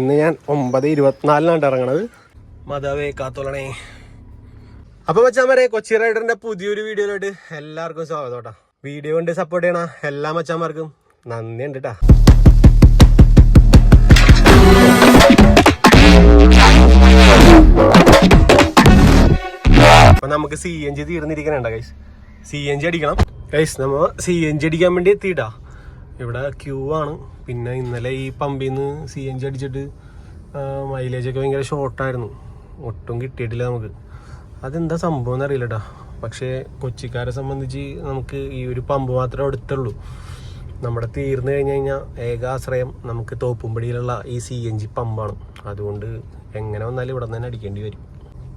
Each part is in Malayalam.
ഇന്ന് ഞാൻ ഒമ്പത് ഇരുപത്തിനാലിനാണ് ഇറങ്ങണത്. മതവേ കാത്തോളണേ. അപ്പൊ മച്ചാമാരെ കൊച്ചി റൈഡറിന്റെ പുതിയൊരു വീഡിയോയിലോട്ട് എല്ലാവർക്കും സ്വാഗതം കേട്ടോ. വീഡിയോ കൊണ്ട് സപ്പോർട്ട് ചെയ്യണ എല്ലാ മച്ചാന്മാർക്കും നന്ദിയുണ്ട് കേട്ടാ അപ്പൊ നമുക്ക് സി എൻ ജി തീർന്നിരിക്കണേണ്ട കൈസ് സി എൻ ജി അടിക്കണം. കൈസ് നമ്മ സി എൻ ജി അടിക്കാൻ വേണ്ടി എത്തിയിട്ടാ. ഇവിടെ ക്യൂ ആണ്. പിന്നെ ഇന്നലെ ഈ പമ്പിൽ നിന്ന് സി എൻ ജി അടിച്ചിട്ട് മൈലേജ് ഒക്കെ ഭയങ്കര ഷോർട്ടായിരുന്നു ഒട്ടും കിട്ടിയിട്ടില്ല നമുക്ക്. അതെന്താ സംഭവം എന്നറിയില്ലട്ടാ. പക്ഷേ കൊച്ചിക്കാരെ സംബന്ധിച്ച് നമുക്ക് ഈ ഒരു പമ്പ് മാത്രമേ അടുത്തുള്ളൂ നമ്മുടെ തീർന്നു കഴിഞ്ഞ് കഴിഞ്ഞാൽ ഏകാശ്രയം നമുക്ക് തോപ്പുംപടിയിലുള്ള ഈ സി എൻ ജി പമ്പാണ് അതുകൊണ്ട് എങ്ങനെ വന്നാലും ഇവിടെ നിന്ന് തന്നെ അടിക്കേണ്ടി വരും.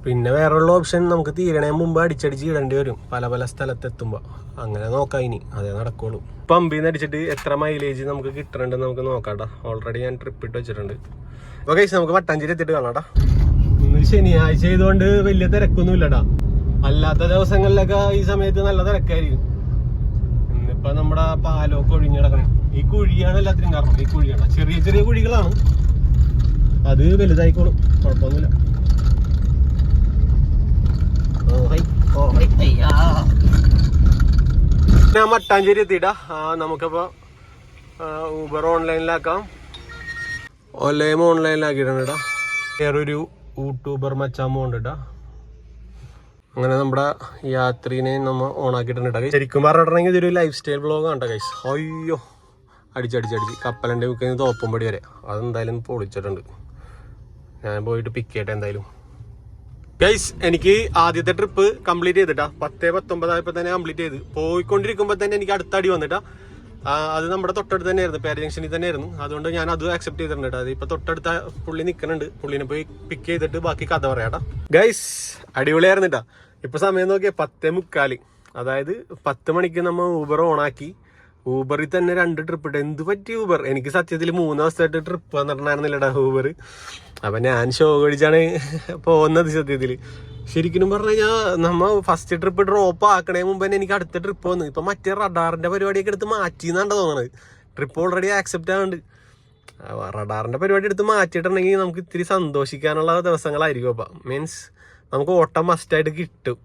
പിന്നെ വേറെയുള്ള ഓപ്ഷൻ നമുക്ക് തീരണേ മുമ്പ് അടിച്ചടിച്ച് ഇടേണ്ടി വരും. പല പല സ്ഥലത്ത് എത്തുമ്പോൾ അങ്ങനെ നോക്കാം ഇനി. അതേ നടക്കുള്ളൂ. പമ്പിൽ നിന്ന് അടിച്ചിട്ട് എത്ര മൈലേജ് നമുക്ക് കിട്ടണുണ്ടെന്ന് നമുക്ക് നോക്കാട്ടാ. ഓൾറെഡി ഞാൻ ട്രിപ്പ് ഇട്ട് വെച്ചിട്ടുണ്ട്. കഴിച്ച് നമുക്ക് വട്ടാഞ്ചേരി എത്തിയിട്ട് കാണാട്ടാ ഇന്ന് ശനിയാഴ്ച ചെയ്തുകൊണ്ട് വലിയ തിരക്കൊന്നും ഇല്ലടാ. അല്ലാത്ത ദിവസങ്ങളിലൊക്കെ ഈ സമയത്ത് നല്ല തിരക്കായിരിക്കും. ഇന്നിപ്പോ നമ്മുടെ പാലമൊക്കെ ഒഴിഞ്ഞു കിടക്കണം. ഈ കുഴിയാണ് എല്ലാത്തിനും കാരണം. ഈ കുഴിയാണ്. ചെറിയ ചെറിയ കുഴികളാണ്. അത് വലുതായിക്കോളും. കുഴപ്പമൊന്നുമില്ല. ഞാൻ മട്ടാഞ്ചേരി എത്തിയിട്ടാ ആ, നമുക്കപ്പോ ഊബർ ഓൺലൈനിലാക്കാം ഒലയും ഓൺലൈനിലാക്കിയിട്ടാ വേറൊരു യൂട്യൂബർ മച്ചാൻ പോകണ്ടിട്ടാ അങ്ങനെ നമ്മുടെ യാത്രീനെ നമ്മ ഓണാക്കിയിട്ടുണ്ട് ശരിക്കും പറഞ്ഞിട്ടുണ്ടെങ്കിൽ ഇതൊരു ലൈഫ് സ്റ്റൈൽ ബ്ലോഗ് ആണ് കൈസ് അയ്യോ. അടിച്ചടിച്ചടിച്ച് കപ്പലന്റെ മുക്കിൽ തോപ്പുംപടി വരെ. അതെന്തായാലും പൊളിച്ചിട്ടുണ്ട്. ഞാൻ പോയിട്ട് പിക്ക് ചെയ്യട്ടെ എന്തായാലും. ഗൈസ് എനിക്ക് ആദ്യത്തെ ട്രിപ്പ് കംപ്ലീറ്റ് ചെയ്തിട്ടാ. പത്തേ പത്തൊമ്പതായപ്പോ തന്നെ കംപ്ലീറ്റ് ചെയ്ത്. പോയിക്കൊണ്ടിരിക്കുമ്പോ തന്നെ എനിക്ക് അടുത്ത അടി വന്നിട്ടാ. അത് നമ്മുടെ തൊട്ടടുത്ത് തന്നെയായിരുന്നു. പേര ജംഗ്ഷനിൽ തന്നെയായിരുന്നു. അതുകൊണ്ട് ഞാൻ അത് അക്സെപ്റ്റ് ചെയ്തിട്ടുണ്ട്. കേട്ടോ. ഇപ്പൊ തൊട്ടടുത്ത പുള്ളി നിൽക്കുന്നുണ്ട് പുള്ളിനെ പോയി പിക്ക് ചെയ്തിട്ട് ബാക്കി കഥ പറയാട്ടാ. ഗൈസ് അടിപൊളിയായിരുന്നു കേട്ടോ ഇപ്പൊ സമയം നോക്കിയാൽ പത്തേ മുക്കാൽ. അതായത് പത്ത് മണിക്ക് നമ്മൾ ഊബർ ഓണാക്കി ഊബറിൽ തന്നെ രണ്ട് ട്രിപ്പ് ഇട്ട് എന്ത് പറ്റി ഊബർ എനിക്ക് സത്യത്തിൽ മൂന്ന് ദിവസമായിട്ട് ട്രിപ്പ് വന്നിട്ടുണ്ടായിരുന്നില്ലടാ ഊബർ അപ്പൊ ഞാൻ ഷോ കഴിച്ചാണ് പോകുന്നത് സത്യത്തിൽ. ശരിക്കും പറഞ്ഞു കഴിഞ്ഞാൽ നമ്മ ഫസ്റ്റ് ട്രിപ്പ് ഡ്രോപ്പ് ആക്കണേ മുമ്പ് തന്നെ എനിക്ക് അടുത്ത ട്രിപ്പ് വന്നു. ഇപ്പൊ മറ്റേ റഡാറിന്റെ പരിപാടിയൊക്കെ എടുത്ത് മാറ്റി എന്നാണ് തോന്നുന്നത് ട്രിപ്പ് ഓൾറെഡി ആക്സെപ്റ്റ് ആവുന്നുണ്ട് റഡാറിന്റെ പരിപാടി എടുത്ത് മാറ്റിയിട്ടുണ്ടെങ്കിൽ നമുക്ക് ഇത്തിരി സന്തോഷിക്കാനുള്ള ദിവസങ്ങളായിരിക്കും അപ്പൊ. മീൻസ് നമുക്ക് ഓട്ടം മസ്റ്റായിട്ട് കിട്ടും.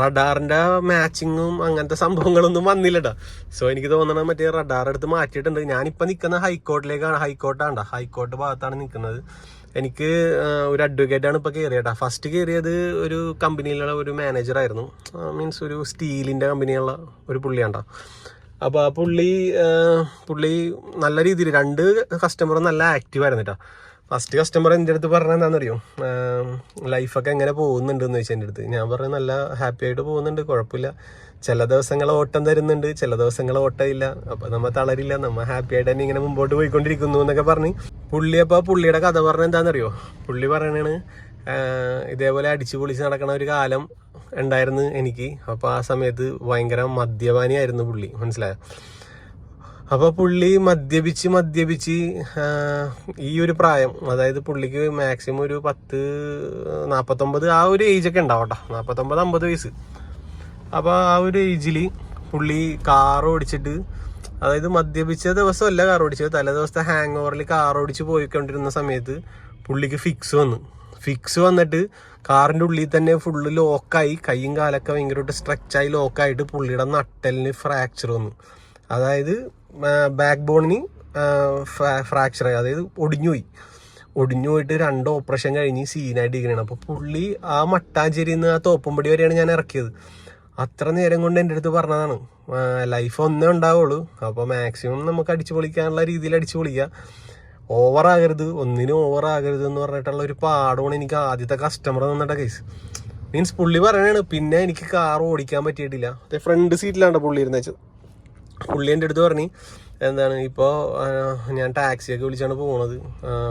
റഡാറിന്റെ മാച്ചിങ്ങും അങ്ങനത്തെ സംഭവങ്ങളൊന്നും വന്നില്ലടാ. സോ എനിക്ക് തോന്നണ മറ്റേ റഡാർ എടുത്ത് മാറ്റിയിട്ടുണ്ട്. ഞാനിപ്പോ നിൽക്കുന്ന ഹൈക്കോർട്ടിലേക്കാണ് ഹൈക്കോർട്ടാണ് ഹൈക്കോർട്ട് ഭാഗത്താണ് നിൽക്കുന്നത് എനിക്ക് ഒരു അഡ്വക്കേറ്റ് ആണ് ഇപ്പൊ കയറിയട്ടാ ഫസ്റ്റ് കയറിയത് ഒരു കമ്പനിയിലുള്ള ഒരു മാനേജർ ആയിരുന്നു. മീൻസ് ഒരു സ്റ്റീലിന്റെ കമ്പനിയുള്ള ഒരു പുള്ളിയാണ്ടാ. അപ്പൊ ആ പുള്ളി പുള്ളി നല്ല രീതിയിൽ രണ്ട് കസ്റ്റമർ നല്ല ആക്റ്റീവ് ആയിരുന്നു കേട്ടോ. ഫസ്റ്റ് കസ്റ്റമർ എന്റെ അടുത്ത് പറഞ്ഞ എന്താണെന്നറിയോ ലൈഫൊക്കെ എങ്ങനെ പോകുന്നുണ്ട് എന്ന് ചോദിച്ചാൽ എന്റെ അടുത്ത്. ഞാൻ പറഞ്ഞു നല്ല ഹാപ്പി ആയിട്ട് പോകുന്നുണ്ട് കുഴപ്പമില്ല. ചില ദിവസങ്ങൾ ഓട്ടം തരുന്നുണ്ട് ചില ദിവസങ്ങൾ ഓട്ടം ഇല്ല നമ്മൾ നമ്മ തളരില്ല നമ്മൾ ഹാപ്പി ആയിട്ട് തന്നെ ഇങ്ങനെ മുമ്പോട്ട് പോയിക്കൊണ്ടിരിക്കുന്നു എന്നൊക്കെ പറഞ്ഞ് പുള്ളി അപ്പോൾ പുള്ളിയുടെ കഥ പറഞ്ഞ എന്താണെന്നറിയോ? പുള്ളി പറയണാണ് ഇതേപോലെ അടിച്ചു പൊളിച്ച് നടക്കണ ഒരു കാലം ഉണ്ടായിരുന്നു എനിക്ക്. അപ്പോൾ ആ സമയത്ത് ഭയങ്കര മദ്യപാനിയായിരുന്നു പുള്ളി മനസ്സിലായോ? അപ്പൊ പുള്ളി മദ്യപിച്ച് മദ്യപിച്ച് ഈ ഒരു പ്രായം അതായത് പുള്ളിക്ക് മാക്സിമം ഒരു പത്ത് നാപ്പത്തൊമ്പത് ആ ഒരു ഏജ് ഒക്കെ ഉണ്ടാവട്ടെ. നാപ്പത്തൊമ്പത് അമ്പത് വയസ്സ്. അപ്പൊ ആ ഒരു ഏജിൽ പുള്ളി കാർ ഓടിച്ചിട്ട് അതായത് മദ്യപിച്ച ദിവസമല്ല കാർ ഓടിച്ചത് തലേ ദിവസത്തെ ഹാങ് ഓവറിൽ കാർ ഓടിച്ച് പോയിക്കൊണ്ടിരുന്ന സമയത്ത് പുള്ളിക്ക് ഫിക്സ് വന്നു. ഫിക്സ് വന്നിട്ട് കാറിന്റെ ഉള്ളിൽ തന്നെ ഫുള്ള് ലോക്കായി കൈയും കാലൊക്കെ ഭയങ്കരമായിട്ട് സ്ട്രെച്ചായി ലോക്കായിട്ട് പുള്ളിയുടെ നട്ടലിന് ഫ്രാക്ചർ വന്നു. അതായത് ബാക്ക് ബോണിന് ഫ്രാക്ചർ അതായത് ഒടിഞ്ഞുപോയി. ഒടിഞ്ഞു പോയിട്ട് രണ്ട് ഓപ്പറേഷൻ കഴിഞ്ഞ് സീനായിട്ട് ഇരിക്കണം അപ്പോൾ പുള്ളി ആ മട്ടാഞ്ചേരിയിൽ നിന്ന് ആ തോപ്പുംപടി വരെയാണ് ഞാൻ ഇറക്കിയത്. അത്ര നേരം കൊണ്ട് എന്റെ അടുത്ത് പറഞ്ഞതാണ് ലൈഫ് ഒന്നേ ഉണ്ടാവുള്ളൂ. അപ്പോൾ മാക്സിമം നമുക്ക് അടിച്ചു പൊളിക്കാനുള്ള രീതിയിൽ അടിച്ചു പൊളിക്കുക ഓവർ ആകരുത് ഒന്നിനും ഓവർ ആകരുത് എന്ന് പറഞ്ഞിട്ടുള്ള ഒരു പാടമാണ് എനിക്ക് ആദ്യത്തെ കസ്റ്റമർ തന്നിട്ട കേസ് മീൻസ് പുള്ളി പറയണാണ് പിന്നെ എനിക്ക് കാർ ഓടിക്കാൻ പറ്റിയിട്ടില്ല. ഫ്രണ്ട് സീറ്റിലാണ് പുള്ളി ഇരുന്നത് പുള്ളി എന്റെ അടുത്ത് പറഞ്ഞു എന്താണ് ഇപ്പോൾ ഞാൻ ടാക്സിയൊക്കെ വിളിച്ചാണ് പോണത്.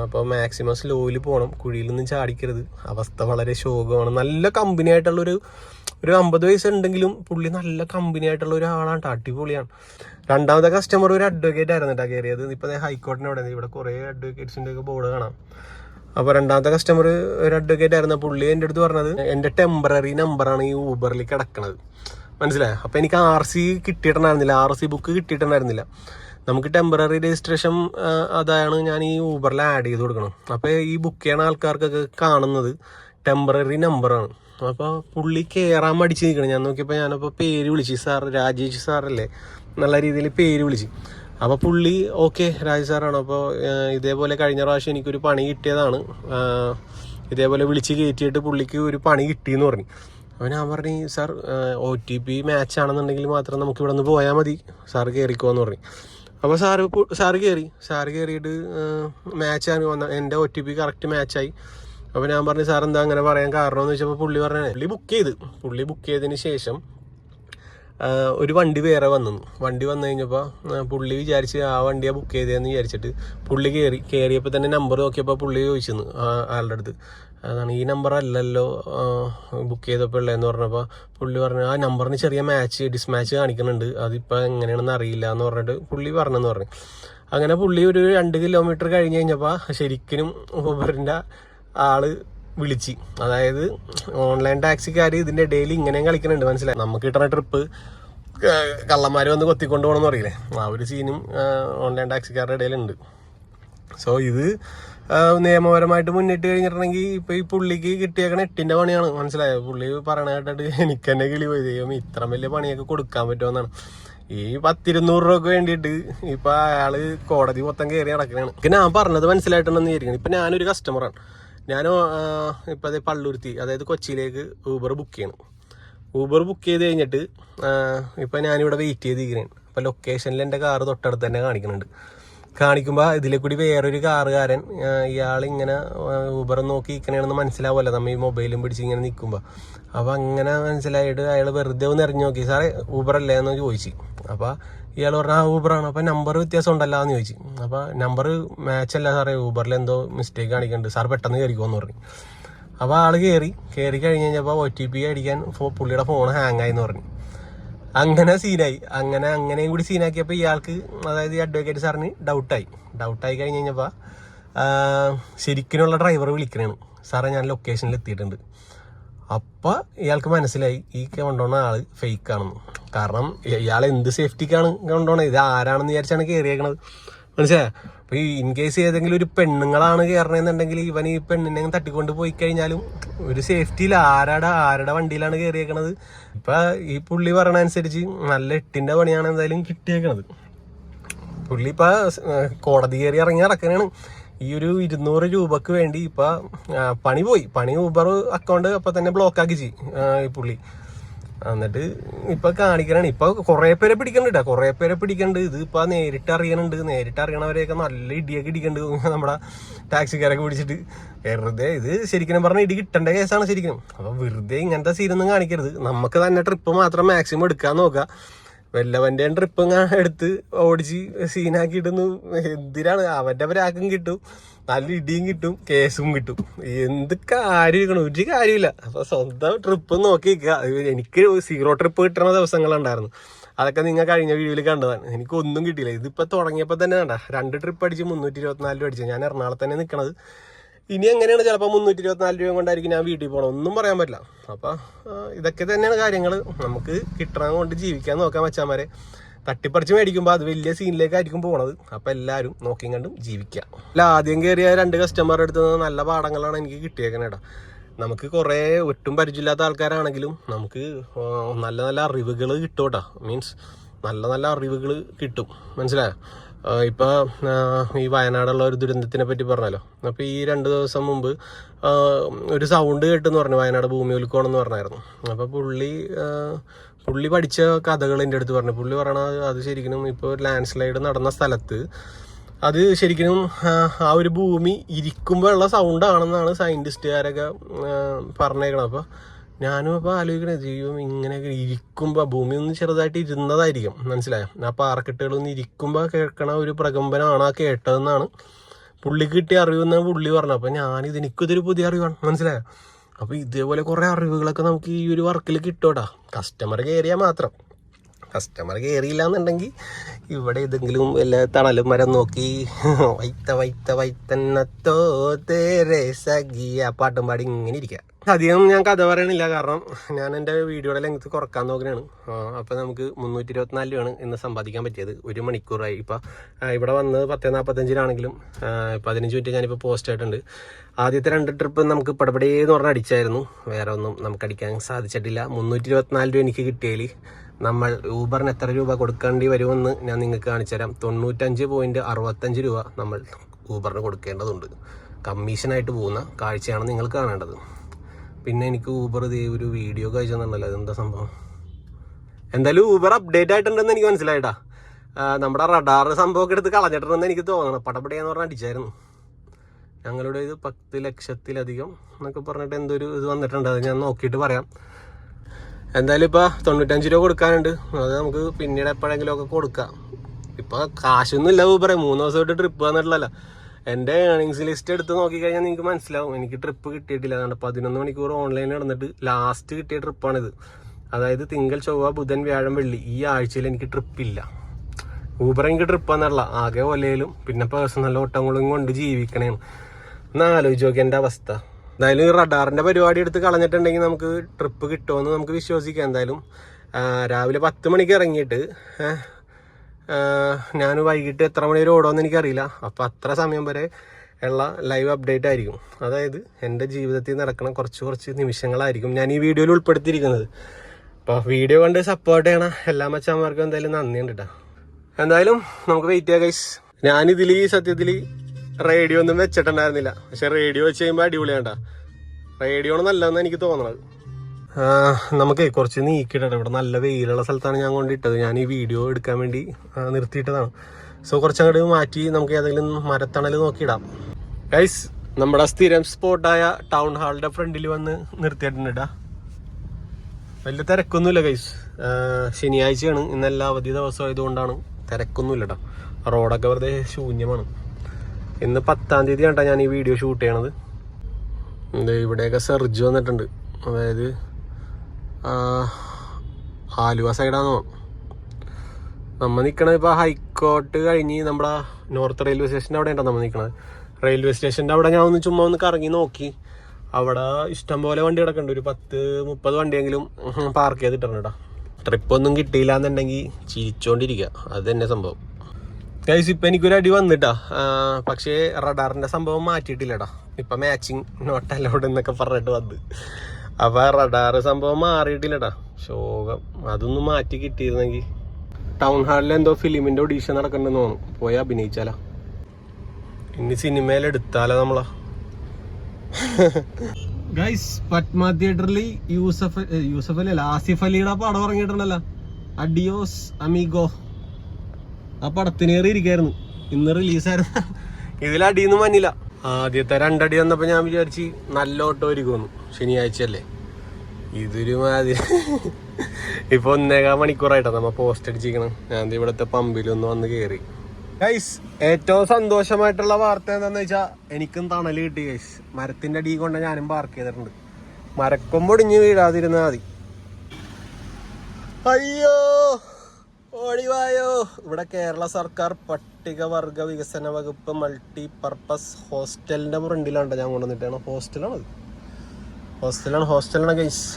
അപ്പോൾ മാക്സിമം സ്ലോയിൽ പോകണം കുഴിയിൽ നിന്ന് ചാടിക്കരുത്. അവസ്ഥ വളരെ ശോകമാണ്. നല്ല കമ്പനി ആയിട്ടുള്ളൊരു ഒരു അമ്പത് വയസ്സുണ്ടെങ്കിലും പുള്ളി നല്ല കമ്പനി ആയിട്ടുള്ള ഒരാളാണ്. ട്ടോ. അടിപൊളിയാണ്. രണ്ടാമത്തെ കസ്റ്റമർ ഒരു അഡ്വക്കേറ്റ് ആയിരുന്നു കേട്ടോ കയറിയത് ഇപ്പൊ ഹൈക്കോടതിന്റെ അവിടെ ഇവിടെ കുറേ അഡ്വക്കേറ്റ്സിന്റെ ഒക്കെ ബോർഡ് കാണാം. അപ്പോൾ രണ്ടാമത്തെ കസ്റ്റമർ ഒരു അഡ്വക്കേറ്റ് ആയിരുന്നു. പുള്ളി എന്റെ അടുത്ത് പറഞ്ഞത് എന്റെ ടെമ്പററി നമ്പറാണ് ഈ ഊബറിൽ കിടക്കണത്. മനസ്സിലായോ? അപ്പോൾ എനിക്ക് ആർ സി കിട്ടിയിട്ടുണ്ടായിരുന്നില്ല. ആർ സി ബുക്ക് കിട്ടിയിട്ടുണ്ടായിരുന്നില്ല. നമുക്ക് ടെമ്പററി രജിസ്ട്രേഷൻ അതാണ് ഞാൻ ഈ ഊബറിൽ ആഡ് ചെയ്ത് കൊടുക്കണം അപ്പോൾ ഈ ബുക്ക് ചെയ്യണ ആൾക്കാർക്കൊക്കെ കാണുന്നത് ടെമ്പററി നമ്പറാണ് അപ്പോൾ പുള്ളി കയറാൻ മടിച്ച് നിൽക്കണം ഞാൻ നോക്കിയപ്പോൾ ഞാനപ്പോൾ പേര് വിളിച്ചു. സാർ രാജേഷ് സാറല്ലേ? നല്ല രീതിയിൽ പേര് വിളിച്ചു. അപ്പോൾ പുള്ളി ഓക്കെ രാജേഷ് സാറാണ്. അപ്പോൾ ഇതേപോലെ കഴിഞ്ഞ പ്രാവശ്യം എനിക്കൊരു പണി കിട്ടിയതാണ്. ഇതേപോലെ വിളിച്ച് കയറ്റിയിട്ട് പുള്ളിക്ക് ഒരു പണി കിട്ടിയെന്ന് പറഞ്ഞു. ഞാൻ പറഞ്ഞു sir O T P match ആണെന്നുണ്ടെങ്കിൽ മാത്രം നമുക്ക് ഇവിടെ നിന്ന് പോയാൽ മതി. സാർ കയറിക്കോന്ന് പറഞ്ഞു. അപ്പോൾ സാറ് സാറ് കയറി സാറ് കയറിയിട്ട് ആണ് വന്ന എന്റെ ഒ ടി പി കറക്റ്റ് മാച്ചായി അപ്പോൾ ഞാൻ പറഞ്ഞു സാർ എന്താ അങ്ങനെ പറയാൻ കാരണം എന്ന് വെച്ചപ്പോൾ പുള്ളി പറഞ്ഞു പുള്ളി ബുക്ക് ചെയ്ത്. പുള്ളി ബുക്ക് ചെയ്തതിന് ശേഷം ഒരു വണ്ടി വേറെ വന്നു. വണ്ടി വന്നു കഴിഞ്ഞപ്പോൾ പുള്ളി വിചാരിച്ച് ആ വണ്ടിയാണ് ബുക്ക് ചെയ്തതെന്ന് വിചാരിച്ചിട്ട് പുള്ളി കയറി കയറിയപ്പോൾ തന്നെ നമ്പർ നോക്കിയപ്പോൾ പുള്ളി ചോദിച്ചിരുന്നു ആളുടെ അടുത്ത്. അതാണ് ഈ നമ്പർ അല്ലല്ലോ ബുക്ക് ചെയ്തപ്പോൾ ഉള്ളതെന്ന് പറഞ്ഞപ്പോൾ പുള്ളി പറഞ്ഞു ആ നമ്പറിന് ചെറിയ മാച്ച് ഡിസ്മാച്ച് കാണിക്കുന്നുണ്ട് അതിപ്പോൾ എങ്ങനെയാണെന്ന് അറിയില്ല എന്ന് പറഞ്ഞിട്ട് പുള്ളി പറഞ്ഞെന്ന് പറഞ്ഞു. അങ്ങനെ പുള്ളി ഒരു രണ്ട് കിലോമീറ്റർ കഴിഞ്ഞ് കഴിഞ്ഞപ്പോൾ ശരിക്കും ഊബറിന്റെ ആൾ വിളിച്ച്. അതായത് ഓൺലൈൻ ടാക്സിക്കാർ ഇതിന്റെ ഡെയിലി ഇങ്ങനെയും കളിക്കുന്നുണ്ട് മനസ്സിലായി? നമുക്ക് കിട്ടുന്ന ട്രിപ്പ് കള്ളന്മാർ വന്ന് കൊത്തിക്കൊണ്ട് പോകണമെന്ന് ആ ഒരു സീനും ഓൺലൈൻ ടാക്സിക്കാരുടെ ഇടയിലുണ്ട്. സോ ഇത് നിയമപരമായിട്ട് മുന്നിട്ട് കഴിഞ്ഞിട്ടുണ്ടെങ്കിൽ ഇപ്പൊ ഈ പുള്ളിക്ക് കിട്ടിയേക്കണ എട്ടിന്റെ പണിയാണ്. മനസ്സിലായോ? പുള്ളി പറയണ കേട്ടിട്ട് എനിക്ക് തന്നെ കിളി പോയി. ദൈവം ഇത്ര വലിയ പണിയൊക്കെ കൊടുക്കാൻ പറ്റുമെന്നാണ്. ഈ പത്തിരുന്നൂറ് രൂപക്ക് വേണ്ടിയിട്ട് ഇപ്പൊ അയാൾ കോടതി മൊത്തം കയറി നടക്കണാണ്. ഇപ്പൊ ഞാൻ പറഞ്ഞത് മനസ്സിലായിട്ടുണ്ടെന്ന് വിചാരിക്കണം ഇപ്പൊ ഞാനൊരു കസ്റ്റമറാണ് ഞാൻ ഇപ്പൊ അതേ പള്ളുരുത്തി അതായത് കൊച്ചിയിലേക്ക് ഊബർ ബുക്ക് ചെയ്യണം. ഊബർ ബുക്ക് ചെയ്ത് കഴിഞ്ഞിട്ട് ഇപ്പം ഞാനിവിടെ വെയിറ്റ് ചെയ്തിരിക്കുകയാണ് അപ്പോൾ ലൊക്കേഷനിൽ എന്റെ കാറ് തൊട്ടടുത്ത് തന്നെ കാണിക്കുന്നുണ്ട് കാണിക്കുമ്പോൾ ഇതിലെ കൂടി വേറൊരു കാറുകാരൻ ഇയാൾ ഇങ്ങനെ ഊബർ നോക്കി ഇരിക്കണേണെന്ന് മനസ്സിലാവുമല്ലോ. നമ്മൾ ഈ മൊബൈലും പിടിച്ച് ഇങ്ങനെ നിൽക്കുമ്പോൾ അപ്പോൾ അങ്ങനെ മനസ്സിലായിട്ട് അയാൾ വെറുതെ ഒന്ന് ഇറങ്ങി നോക്കി. സാറേ ഊബർ അല്ലേ? എന്ന് ചോദിച്ചു. അപ്പോൾ ഇയാൾ പറഞ്ഞാൽ ആ ഊബറാണ് അപ്പോൾ നമ്പർ വ്യത്യാസം ഉണ്ടല്ലോ എന്ന് ചോദിച്ചു. അപ്പോൾ നമ്പർ മാച്ച് അല്ല സാറേ ഊബറിൽ എന്തോ മിസ്റ്റേക്ക് കാണിക്കുന്നുണ്ട് സാർ പെട്ടെന്ന് കയറിക്കോന്ന് പറഞ്ഞു. അപ്പോൾ ആൾ കയറി കയറി കഴിഞ്ഞ് കഴിഞ്ഞപ്പോൾ ഒ ടി പി അടിക്കാൻ പുള്ളിയുടെ ഫോൺ ഹാങ് ആയി എന്ന് പറഞ്ഞു. അങ്ങനെ സീനായി അങ്ങനെ അങ്ങനെയും കൂടി സീനാക്കിയപ്പോൾ ഇയാൾക്ക് അതായത് ഈ അഡ്വക്കേറ്റ് സാറിന് ഡൗട്ടായി ഡൗട്ടായി കഴിഞ്ഞ് കഴിഞ്ഞപ്പോൾ ശരിക്കിനുള്ള ഡ്രൈവർ വിളിക്കണേണ്. സാറേ ഞാൻ ലൊക്കേഷനിൽ എത്തിയിട്ടുണ്ട്. അപ്പോൾ ഇയാൾക്ക് മനസ്സിലായി ഈ കൊണ്ടുപോണ ആൾ ഫേക്കാണെന്ന് കാരണം ഇയാൾ എന്ത് സേഫ്റ്റിക്കാണ് കൊണ്ടുപോണത് ഇത് ആരാണെന്ന് വിചാരിച്ചാണ് കയറിയേക്കണത് മനസ്സിലായോ? അപ്പൊ ഈ ഇൻ കേസ് ഏതെങ്കിലും ഒരു പെണ്ണുങ്ങളാണ് കയറണമെന്നുണ്ടെങ്കിൽ ഇവൻ ഈ പെണ്ണിനെ തട്ടിക്കൊണ്ട് പോയി കഴിഞ്ഞാലും ഒരു സേഫ്റ്റിയിൽ ആരുടെ ആരുടെ വണ്ടിയിലാണ് കയറിയേക്കണത് ഇപ്പൊ ഈ പുള്ളി പറയണ അനുസരിച്ച് നല്ല എട്ടിന്റെ പണിയാണ് എന്തായാലും കിട്ടിയേക്കണത്. പുള്ളി ഇപ്പൊ കോടതി കയറി ഇറങ്ങി നടക്കണാണ്. ഈ ഒരു ഇരുന്നൂറ് രൂപക്ക് വേണ്ടി ഇപ്പൊ പണി പോയി. പണി ഊബർ അക്കൗണ്ട് അപ്പൊ തന്നെ ബ്ലോക്ക് ആക്കി ചെയ്യും ഈ പുള്ളി. എന്നിട്ട് ഇപ്പൊ കാണിക്കണാണ് ഇപ്പൊ കുറെ പേരെ പിടിക്കണ്ട കുറെ പേരെ പിടിക്കണ്ട്. ഇത് ഇപ്പൊ നേരിട്ട് അറിയണുണ്ട്. നേരിട്ട് അറിയണവരെയൊക്കെ നല്ല ഇടിയൊക്കെ ഇടിക്കണ്ട് നമ്മുടെ ടാക്സിക്കാരൊക്കെ പിടിച്ചിട്ട്. വെറുതെ ഇത് ശരിക്കും പറഞ്ഞ ഇടി കിട്ടേണ്ട കേസാണ് ശരിക്കും അപ്പൊ വെറുതെ ഇങ്ങനത്തെ സീനൊന്നും കാണിക്കരുത്. നമുക്ക് തന്നെ ട്രിപ്പ് മാത്രം മാക്സിമം എടുക്കാൻ നോക്കാം. വല്ലവന്റെ ട്രിപ്പ് എടുത്ത് ഓടിച്ച് സീനാക്കിയിട്ടൊന്നും എന്തിനാണ്? അവന്റെ അവരാക്കും കിട്ടും. നല്ല ഇടിയും കിട്ടും കേസും കിട്ടും. എന്ത് കാര്യം ഒരു കാര്യമില്ല. അപ്പൊ സ്വന്തം ട്രിപ്പ് നോക്കി നിൽക്കുക എനിക്ക് സീറോ ട്രിപ്പ് കിട്ടുന്ന ദിവസങ്ങളുണ്ടായിരുന്നു. അതൊക്കെ നിങ്ങൾ കഴിഞ്ഞ വീഡിയോയിൽ കണ്ടതാണ്. എനിക്ക് ഒന്നും കിട്ടിയില്ല. ഇതിപ്പോൾ തുടങ്ങിയപ്പോൾ തന്നെ കണ്ട. രണ്ട് ട്രിപ്പ് അടിച്ച് മുന്നൂറ്റി ഇരുപത്തിനാല് രൂപ അടിച്ചു. ഞാൻ എറണാകുളത്ത് തന്നെ നിൽക്കണത് ഇനി എങ്ങനെയാണ് ചിലപ്പോൾ മുന്നൂറ്റി ഇരുപത്തിനാല് രൂപ കൊണ്ടായിരിക്കും ഞാൻ വീട്ടിൽ പോകണം ഒന്നും പറയാൻ പറ്റില്ല. അപ്പം ഇതൊക്കെ തന്നെയാണ് കാര്യങ്ങൾ നമുക്ക് കിട്ടണ കൊണ്ട് ജീവിക്കാൻ നോക്കാൻ വെച്ചാൽമാരെ തട്ടിപ്പറിച്ച് മേടിക്കുമ്പോൾ അത് വലിയ സീനിലേക്കായിരിക്കും പോണത്. അപ്പം എല്ലാവരും നോക്കിയും കണ്ടും ജീവിക്കാം. അല്ല ആദ്യം കയറിയ രണ്ട് കസ്റ്റമറുടെ അടുത്ത് നിന്ന് നല്ല പാഠങ്ങളാണ് എനിക്ക് കിട്ടിയേക്കണേടാ നമുക്ക് കുറേ ഒട്ടും പരിചയമില്ലാത്ത ആൾക്കാരാണെങ്കിലും നമുക്ക് നല്ല നല്ല അറിവുകൾ കിട്ടും കേട്ടോ മീൻസ് നല്ല നല്ല അറിവുകൾ കിട്ടും. മനസ്സിലായോ? ആ, ഇപ്പൊ ആ, ഈ വയനാടുള്ള ഒരു ദുരന്തത്തിനെ പറ്റി പറഞ്ഞല്ലോ അപ്പോൾ ഈ രണ്ട് ദിവസം മുമ്പ് ഒരു സൗണ്ട് കേട്ടെന്ന് പറഞ്ഞു വയനാട് ഭൂമി ഉൽക്കോണം എന്ന് പറഞ്ഞായിരുന്നു. അപ്പോൾ പുള്ളി പുള്ളി പഠിച്ച കഥകൾ എന്റെ അടുത്ത് പറഞ്ഞു. പുള്ളി പറയണത് അത് ശരിക്കും ഇപ്പോൾ ലാൻഡ് സ്ലൈഡ് നടന്ന സ്ഥലത്ത് അത് ശരിക്കും ആ, ഒരു ഭൂമി ഇരിക്കുമ്പോഴുള്ള സൗണ്ടാണെന്നാണ് സയന്റിസ്റ്റുകാരൊക്കെ പറഞ്ഞേക്കണത്. അപ്പോൾ ഞാനും ഇപ്പോൾ ആലോചിക്കണേ ജീവിതം ഇങ്ങനെ ഇരിക്കുമ്പോൾ ഭൂമി ഒന്ന് ചെറുതായിട്ട് ഇരുന്നതായിരിക്കും. മനസ്സിലായോ? ആ പാറക്കെട്ടുകളൊന്ന് ഇരിക്കുമ്പോൾ കേൾക്കണ ഒരു പ്രകമ്പനമാണ് ആ കേട്ടതെന്നാണ് പുള്ളി കിട്ടിയ അറിവെന്ന് പുള്ളി പറഞ്ഞു അപ്പം ഞാനിത് എനിക്കിതൊരു പുതിയ അറിവാണ്. മനസ്സിലായോ? അപ്പോൾ ഇതേപോലെ കുറേ അറിവുകളൊക്കെ നമുക്ക് ഈ ഒരു വർക്കിൽ കിട്ടുമോടാ കസ്റ്റമർ കയറിയാൽ മാത്രം. കസ്റ്റമർ കയറിയില്ല എന്നുണ്ടെങ്കിൽ ഇവിടെ ഏതെങ്കിലും എല്ലാ തണലും മരം നോക്കി വൈത്ത വൈത്ത വൈത്തന്നത്തോ തേരെ സഖി ആ പാട്ടും പാടി ഇങ്ങനെ ഇരിക്കുക അധികം ഞാൻ കഥ പറയണില്ല. കാരണം ഞാൻ എന്റെ വീഡിയോയുടെ ലെങ്ത് കുറയ്ക്കാൻ നോക്കുകയാണ് അപ്പോൾ നമുക്ക് മുന്നൂറ്റി ഇരുപത്തിനാല് രൂപയാണ് ഇന്ന് സമ്പാദിക്കാൻ പറ്റിയത്. ഒരു മണിക്കൂറായി. ഇപ്പം ഇവിടെ വന്ന് പത്ത് നാൽപ്പത്തഞ്ചിലാണെങ്കിലും പതിനഞ്ച് മിനിറ്റ് ഞാനിപ്പോൾ പോസ്റ്റ് ആയിട്ടുണ്ട്. ആദ്യത്തെ രണ്ട് ട്രിപ്പ് നമുക്ക് പടപടേന്ന് പറഞ്ഞാൽ അടിച്ചായിരുന്നു. വേറെ ഒന്നും നമുക്ക് അടിക്കാൻ സാധിച്ചിട്ടില്ല. മുന്നൂറ്റി ഇരുപത്തിനാല് രൂപ എനിക്ക് കിട്ടിയതിൽ നമ്മൾ ഊബറിന് എത്ര രൂപ കൊടുക്കേണ്ടി വരുമെന്ന് ഞാൻ നിങ്ങൾക്ക് കാണിച്ചു തരാം. തൊണ്ണൂറ്റഞ്ച് പോയിന്റ് അറുപത്തഞ്ച് രൂപ നമ്മൾ ഊബറിന് കൊടുക്കേണ്ടതുണ്ട്. കമ്മീഷനായിട്ട് പോകുന്ന കാഴ്ചയാണ് നിങ്ങൾ കാണേണ്ടത്. പിന്നെ എനിക്ക് ഊബർ ഇതേ ഒരു വീഡിയോ കഴിച്ചെന്നുണ്ടല്ലോ അതെന്താ സംഭവം? എന്തായാലും ഊബർ അപ്ഡേറ്റ് ആയിട്ടുണ്ടെന്ന് എനിക്ക് മനസ്സിലായിട്ടാ. നമ്മുടെ റഡാർ സംഭവമൊക്കെ എടുത്ത് കളഞ്ഞിട്ടുണ്ടെന്ന് എനിക്ക് തോന്നണം പടപടിയെന്ന് പറഞ്ഞാൽ അടിച്ചായിരുന്നു. ഞങ്ങളുടെ ഇത് പത്ത് ലക്ഷത്തിലധികം എന്നൊക്കെ പറഞ്ഞിട്ട് എന്തൊരു ഇത് വന്നിട്ടുണ്ട്. അത് ഞാൻ നോക്കിയിട്ട് പറയാം. എന്തായാലും ഇപ്പോൾ തൊണ്ണൂറ്റഞ്ച് രൂപ കൊടുക്കാനുണ്ട്. അത് നമുക്ക് പിന്നീട് എപ്പോഴെങ്കിലും ഒക്കെ കൊടുക്കാം. ഇപ്പോൾ കാശൊന്നും ഇല്ല പറയാം മൂന്ന് ദിവസമായിട്ട് ട്രിപ്പ് വന്നിട്ടില്ലല്ലോ എന്റെ ഏണിങ്സ് ലിസ്റ്റ് എടുത്ത് നോക്കിക്കഴിഞ്ഞാൽ നിങ്ങൾക്ക് മനസ്സിലാവും. എനിക്ക് ട്രിപ്പ് കിട്ടിയിട്ടില്ല. അതുകൊണ്ട് പതിനൊന്ന് മണിക്കൂർ ഓൺലൈനിൽ നടന്നിട്ട് ലാസ്റ്റ് കിട്ടിയ ട്രിപ്പാണിത് അതായത് തിങ്കൾ ചൊവ്വ ബുധൻ വ്യാഴം വെള്ളി ഈ ആഴ്ചയിൽ എനിക്ക് ട്രിപ്പില്ല ഊബർ എനിക്ക് ട്രിപ്പാന്നുള്ള ആകെ ഒലയിലും പിന്നെ പേഴ്സണൽ ഓട്ടങ്ങളും കൊണ്ട് ജീവിക്കണേന്ന് എന്നാലോചിച്ച് നോക്കി എന്റെ അവസ്ഥ. എന്തായാലും ഈ റഡാറിന്റെ പരിപാടി എടുത്ത് കളഞ്ഞിട്ടുണ്ടെങ്കിൽ നമുക്ക് ട്രിപ്പ് കിട്ടുമെന്ന് നമുക്ക് വിശ്വസിക്കാം. എന്തായാലും രാവിലെ പത്ത് മണിക്ക് ഇറങ്ങിയിട്ട് ഞാൻ വൈകിട്ട് എത്ര മണി വരെ ഓടുമെന്ന് എനിക്കറിയില്ല. അപ്പോൾ അത്ര സമയം വരെ ഉള്ള ലൈവ് അപ്ഡേറ്റ് ആയിരിക്കും. അതായത് എന്റെ ജീവിതത്തിൽ നടക്കുന്ന കുറച്ച് കുറച്ച് നിമിഷങ്ങളായിരിക്കും ഞാൻ ഈ വീഡിയോയിൽ ഉൾപ്പെടുത്തിയിരിക്കുന്നത്. അപ്പോൾ വീഡിയോ കണ്ട് സപ്പോർട്ട് ചെയ്യണ എല്ലാ മച്ചാന്മാർക്കും എന്തായാലും നന്ദിയുണ്ട് കേട്ടോ എന്തായാലും നമുക്ക് വെയിറ്റ് ചെയ്യാം ഗൈസ് ഞാനിതിൽ സത്യത്തിൽ റേഡിയോ ഒന്നും വെച്ചിട്ടുണ്ടായിരുന്നില്ല. പക്ഷെ റേഡിയോ വെച്ച് കഴിയുമ്പോൾ അടിപൊളിയാണ്ട റേഡിയോ ആണ് നല്ലതെന്ന് എനിക്ക് തോന്നണത്. ആ, നമുക്ക് കുറച്ച് നീക്കിയിട്ടുണ്ട്. ഇവിടെ നല്ല വെയിലുള്ള സ്ഥലത്താണ് ഞാൻ കൊണ്ടിട്ടത്. ഞാൻ ഈ വീഡിയോ എടുക്കാൻ വേണ്ടി നിർത്തിയിട്ടതാണ്. സോ കുറച്ചങ്ങോട്ട് മാറ്റി നമുക്ക് ഏതെങ്കിലും മരത്തണൽ നോക്കിയിടാം. ഗൈസ് നമ്മുടെ സ്ഥിരം സ്പോട്ടായ ടൗൺ ഹാളിന്റെ ഫ്രണ്ടിൽ വന്ന് നിർത്തിയിട്ടുണ്ട് വലിയ തിരക്കൊന്നുമില്ല ഗൈസ് ശനിയാഴ്ചയാണ്. ഇന്നെല്ലാ അവധി ദിവസം ആയതുകൊണ്ടാണ് തിരക്കൊന്നുമില്ല കേട്ടോ റോഡൊക്കെ വെറുതെ ശൂന്യമാണ്. ഇന്ന് പത്താം തീയതി കണ്ടാ ഞാൻ ഈ വീഡിയോ ഷൂട്ട് ചെയ്യണത്. ദേ ഇവിടെയൊക്കെ സെർജ് വന്നിട്ടുണ്ട്. അതായത് ആലുവ സൈഡാന്ന് തോന്നുന്നു നമ്മ നിൽക്കണത് ഇപ്പോൾ ഹൈക്കോട്ട് കഴിഞ്ഞ് നമ്മുടെ നോർത്ത് റെയിൽവേ സ്റ്റേഷന്റെ അവിടെ ഉണ്ടോ നമ്മൾ നിൽക്കണത് റെയിൽവേ സ്റ്റേഷന്റെ അവിടെ ഞാൻ ഒന്ന് ചുമ്മാ ഒന്ന് കറങ്ങി നോക്കി. അവിടെ ഇഷ്ടംപോലെ വണ്ടി കിടക്കുന്നുണ്ട് ഒരു പത്ത് മുപ്പത് വണ്ടിയെങ്കിലും പാർക്ക് ചെയ്തിട്ടുണ്ട് കേട്ടോ ട്രിപ്പ് ഒന്നും കിട്ടിയില്ല എന്നുണ്ടെങ്കിൽ ചിരിച്ചോണ്ടിരിക്കുക അത് തന്നെ സംഭവം. ഗൈസ് ഇപ്പം എനിക്കൊരു അടി വന്നിട്ടാ. പക്ഷേ റഡാറിന്റെ സംഭവം മാറ്റിയിട്ടില്ലടാ. ഇപ്പം മാച്ചിങ് നോട്ട് അലൗഡ് എന്നൊക്കെ പറഞ്ഞിട്ട് വന്ന്. അപ്പൊ റഡാർ സംഭവം മാറിയിട്ടില്ലടാ. ശോകം. അതൊന്നും മാറ്റി കിട്ടിയിരുന്നെങ്കിൽ ടൗൺ ഹാളിൽ എന്തോ ഫിലിമിന്റെ ഒഡീഷൻ നടക്കണ്ടെന്ന് തോന്നുന്നു. പോയി അഭിനയിച്ചാലോ. ഇനി സിനിമയിൽ എടുത്താലോ നമ്മളാ. ഗൈസ് പത്മ തിയേറ്ററിൽ യൂസഫ് യൂസഫ് അല്ലേ? ആസിഫ് അലിയുടെ പടം ഇറങ്ങിയിട്ടുണ്ടല്ലോ. അഡിയോസ് അമിഗോ ആ പടത്തിനേറി ഇരിക്കായിരുന്നു. ഇന്ന് റിലീസായിരുന്നു ഇതിൽ അടിയൊന്നും മഞ്ഞില്ല ആദ്യത്തെ രണ്ടടി വന്നപ്പോൾ ഞാൻ വിചാരിച്ച് നല്ല ഓട്ടോ ഒരുക്കുമെന്ന് ശനിയാഴ്ച അല്ലേ ഇതൊരു മാതിരി. ഇപ്പൊ ഒന്നേകാ മണിക്കൂറായിട്ടോ നമ്മ പോസ്റ്റ് അടിച്ചിരിക്കണം. ഞാൻ ഇവിടുത്തെ പമ്പിലൊന്ന് വന്ന് കയറി ഗൈസ് ഏറ്റവും സന്തോഷമായിട്ടുള്ള വാർത്ത എന്താന്ന് വെച്ചാ എനിക്കും തണൽ കിട്ടി ഗൈസ് മരത്തിന്റെ അടി കൊണ്ട് ഞാനും പാർക്ക് ചെയ്തിട്ടുണ്ട്. മരക്കൊമ്പൊടിഞ്ഞ് വീഴാതിരുന്നാ മതി. അയ്യോ! ഓടിവായോ. ഇവിടെ കേരള സർക്കാർ പട്ടികവർഗ വികസന വകുപ്പ് മൾട്ടി പർപ്പസ് ഹോസ്റ്റലിന്റെ ഫ്രണ്ടിലാണ് ഞാൻ കൊണ്ടുവന്നിട്ടാണ്. ഹോസ്റ്റലാണ് ഹോസ്റ്റലാണ് ഹോസ്റ്റലാണ് ഗൈസ്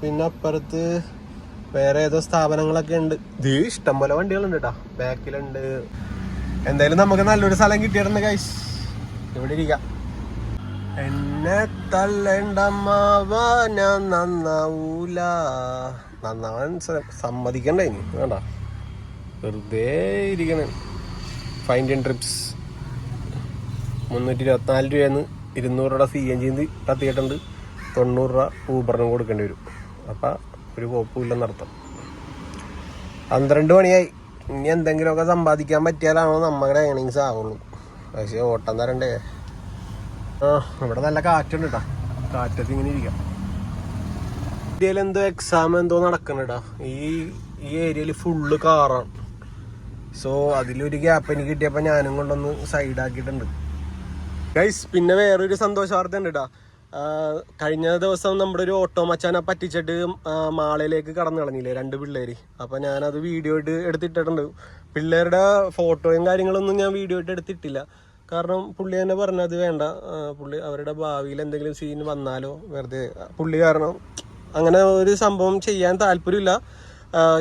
പിന്നെ അപ്പുറത്ത് വേറെ ഏതോ സ്ഥാപനങ്ങളൊക്കെ ഉണ്ട്. ഇത് ഇഷ്ടംപോലെ വണ്ടികളുണ്ട് കേട്ടോ ബാക്കിലുണ്ട്. എന്തായാലും നമുക്ക് നല്ലൊരു സ്ഥലം കിട്ടിയിട്ടുണ്ട് ഗൈസ് ഇവിടെ ഇരിക്കാം. എന്നെ തള്ളേണ്ടമ്മാവ ഞാൻ നന്നാവൂല. നന്നാവാൻ സമ്മതിക്കണ്ടായിരുന്നു സമ്മതിക്കണ്ടേ ഇനി? വേണ്ട. വെറുതെ ഇരിക്കണ. ഫൈൻഡ് ട്രിപ്സ് മുന്നൂറ്റി ഇരുപത്തിനാല് രൂപയെന്ന് ഇരുന്നൂറ് രൂപ സി എൻ ജി കത്തിയിട്ടുണ്ട്. തൊണ്ണൂറ് രൂപ ഊബറിന് കൊടുക്കേണ്ടി വരും. അപ്പം ഒരു കുഴപ്പമില്ലെന്നർത്ഥം പന്ത്രണ്ട് മണിയായി. ഇനി എന്തെങ്കിലുമൊക്കെ സമ്പാദിക്കാൻ പറ്റിയാലാണോ നമ്മുടെ ഏണിങ്സ് ആവുള്ളൂ. പക്ഷേ ഓട്ടം തരണ്ടേ? ആ ഇവിടെ നല്ല കാറ്റുണ്ട് കേട്ടോ കാറ്റത്ത് ഇങ്ങനെ ഇരിക്കാം. ഇന്ത്യയിൽ എന്തോ എക്സാം എന്തോ നടക്കണടാ ഈ ഈ ഏരിയയിൽ ഫുള്ള് കാറാണ് സോ അതിലൊരു ഗ്യാപ്പ് എനിക്ക് കിട്ടിയപ്പോൾ ഞാനും കൊണ്ടൊന്ന് സൈഡ് ആക്കിയിട്ടുണ്ട്. ഗൈസ് പിന്നെ വേറൊരു സന്തോഷ വാർത്ത ഉണ്ട് കേട്ടാ കഴിഞ്ഞ ദിവസം നമ്മുടെ ഒരു ഓട്ടോ മച്ചാനെ പറ്റിച്ചിട്ട് മാളയിലേക്ക് കടന്നു കളഞ്ഞില്ലേ രണ്ട് പിള്ളേർ അപ്പോൾ ഞാനത് വീഡിയോ ഇട്ട് എടുത്തിട്ടിട്ടുണ്ട്. പിള്ളേരുടെ ഫോട്ടോയും കാര്യങ്ങളൊന്നും ഞാൻ വീഡിയോ ഇട്ട് എടുത്തിട്ടില്ല. കാരണം പുള്ളി തന്നെ പറഞ്ഞത് വേണ്ട. പുള്ളി അവരുടെ ഭാവിയിൽ എന്തെങ്കിലും സീൻ വന്നാലോ വെറുതെ. പുള്ളി കാരണം അങ്ങനെ ഒരു സംഭവം ചെയ്യാൻ താല്പര്യമില്ല.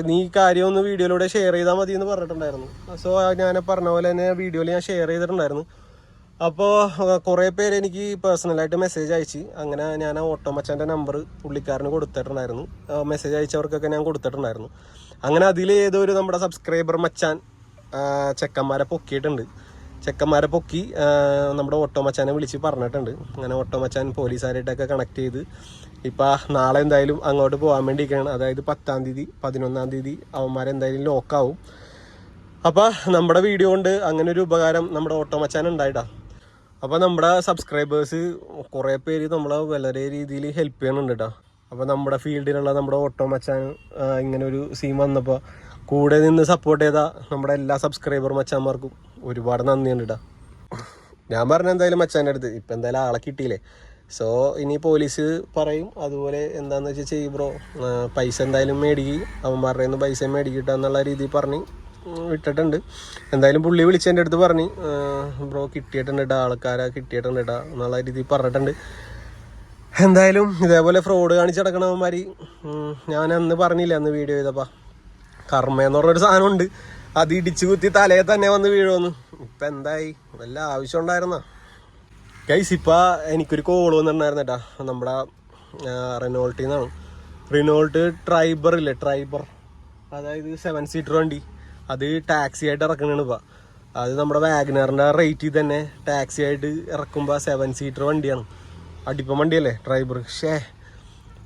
നീ കാര്യം ഒന്ന് വീഡിയോയിലൂടെ ഷെയർ ചെയ്താൽ മതി എന്ന് പറഞ്ഞിട്ടുണ്ടായിരുന്നു. സോ ഞാൻ പറഞ്ഞ പോലെ തന്നെ വീഡിയോയിൽ ഞാൻ ഷെയർ ചെയ്തിട്ടുണ്ടായിരുന്നു. അപ്പോൾ കുറേ പേര് എനിക്ക് പേഴ്സണലായിട്ട് മെസ്സേജ് അയച്ച്. അങ്ങനെ ഞാൻ ഓട്ടോമച്ചന്റെ നമ്പർ പുള്ളിക്കാരന് കൊടുത്തിട്ടുണ്ടായിരുന്നു. മെസ്സേജ് അയച്ചവർക്കൊക്കെ ഞാൻ കൊടുത്തിട്ടുണ്ടായിരുന്നു. അങ്ങനെ അതിൽ ഒരു നമ്മുടെ സബ്സ്ക്രൈബർ മച്ചാൻ ചെക്കന്മാരെ പൊക്കിയിട്ടുണ്ട്. ചെക്കന്മാരെ പൊക്കി നമ്മുടെ ഓട്ടോമച്ചാനെ വിളിച്ച് പറഞ്ഞിട്ടുണ്ട്. അങ്ങനെ ഓട്ടോമച്ചാൻ പോലീസുകാരായിട്ടൊക്കെ കണക്ട് ചെയ്ത് ഇപ്പം നാളെ എന്തായാലും അങ്ങോട്ട് പോകാൻ വേണ്ടിയിരിക്കുകയാണ്. അതായത് പത്താം തീയതി പതിനൊന്നാം തീയതി അവന്മാരെന്തായാലും ലോക്കാവും അപ്പോൾ നമ്മുടെ വീഡിയോ കൊണ്ട് അങ്ങനെ ഒരു ഉപകാരം നമ്മുടെ ഓട്ടോമച്ചാൻ ഉണ്ടായിട്ടാ അപ്പോൾ നമ്മുടെ സബ്സ്ക്രൈബേഴ്സ് കുറേ പേര് നമ്മളെ വളരെ രീതിയിൽ ഹെൽപ്പ് ചെയ്യണുണ്ട് കേട്ടോ അപ്പോൾ നമ്മുടെ ഫീൽഡിലുള്ള നമ്മുടെ ഓട്ടോമച്ചാൻ ഇങ്ങനെ ഒരു സീൻ വന്നപ്പോൾ കൂടെ നിന്ന് സപ്പോർട്ട് ചെയ്ത നമ്മുടെ എല്ലാ സബ്സ്ക്രൈബർ മച്ചാന്മാർക്കും ഒരുപാട് നന്ദിയുണ്ട് കേട്ടോ ഞാൻ പറഞ്ഞ എന്തായാലും മച്ചാന്റെ അടുത്ത് ഇപ്പം എന്തായാലും ആളെ കിട്ടിയില്ലേ? സോ ഇനി പോലീസ് പറയും അതുപോലെ എന്താണെന്ന് വെച്ചാൽ ചെയ്യും ബ്രോ പൈസ എന്തായാലും മേടിക്കും. അവന്മാരുടെ നിന്ന് പൈസ മേടിക്കട്ടെ എന്നുള്ള രീതിയിൽ പറഞ്ഞ് വിട്ടിട്ടുണ്ട് എന്തായാലും പുള്ളി വിളിച്ച് എന്റെ അടുത്ത് പറഞ്ഞ് ബ്രോ കിട്ടിയിട്ടുണ്ട് ഇടാ ആൾക്കാരെ കിട്ടിയിട്ടുണ്ട് ഇടാ എന്നുള്ള രീതിയിൽ പറഞ്ഞിട്ടുണ്ട്. എന്തായാലും ഇതേപോലെ ഫ്രോഡ് കാണിച്ചടക്കണവന്മാർ ഞാൻ അന്ന് പറഞ്ഞില്ല അന്ന് വീഡിയോ ചെയ്തപ്പാ. കർമ്മ എന്ന് പറഞ്ഞൊരു സാധനമുണ്ട്. അത് ഇടിച്ചു കുത്തി തലയെ തന്നെ വന്ന് വീഴുമെന്ന് ഇപ്പൊ എന്തായി? നല്ല ആവശ്യം ഉണ്ടായിരുന്ന? കൈസ് ഇപ്പ എനിക്കൊരു കോൾ വന്നിട്ടുണ്ടായിരുന്നു കേട്ടാ നമ്മുടെ റെനോൾട്ടിൽ റിനോൾട്ട് ട്രൈബർ ഇല്ലേ? ട്രൈബർ. അതായത് സെവൻ സീറ്റർ വണ്ടി. അത് ടാക്സി ആയിട്ട് ഇറക്കണാണ് ഇപ്പൊ. അത് നമ്മുടെ വാഗനറിന്റെ റേറ്റിൽ തന്നെ ടാക്സി ആയിട്ട് ഇറക്കുമ്പോ സെവൻ സീറ്റർ വണ്ടിയാണ്. അടിപ്പം വണ്ടിയല്ലേ ഡ്രൈവർ ഷേ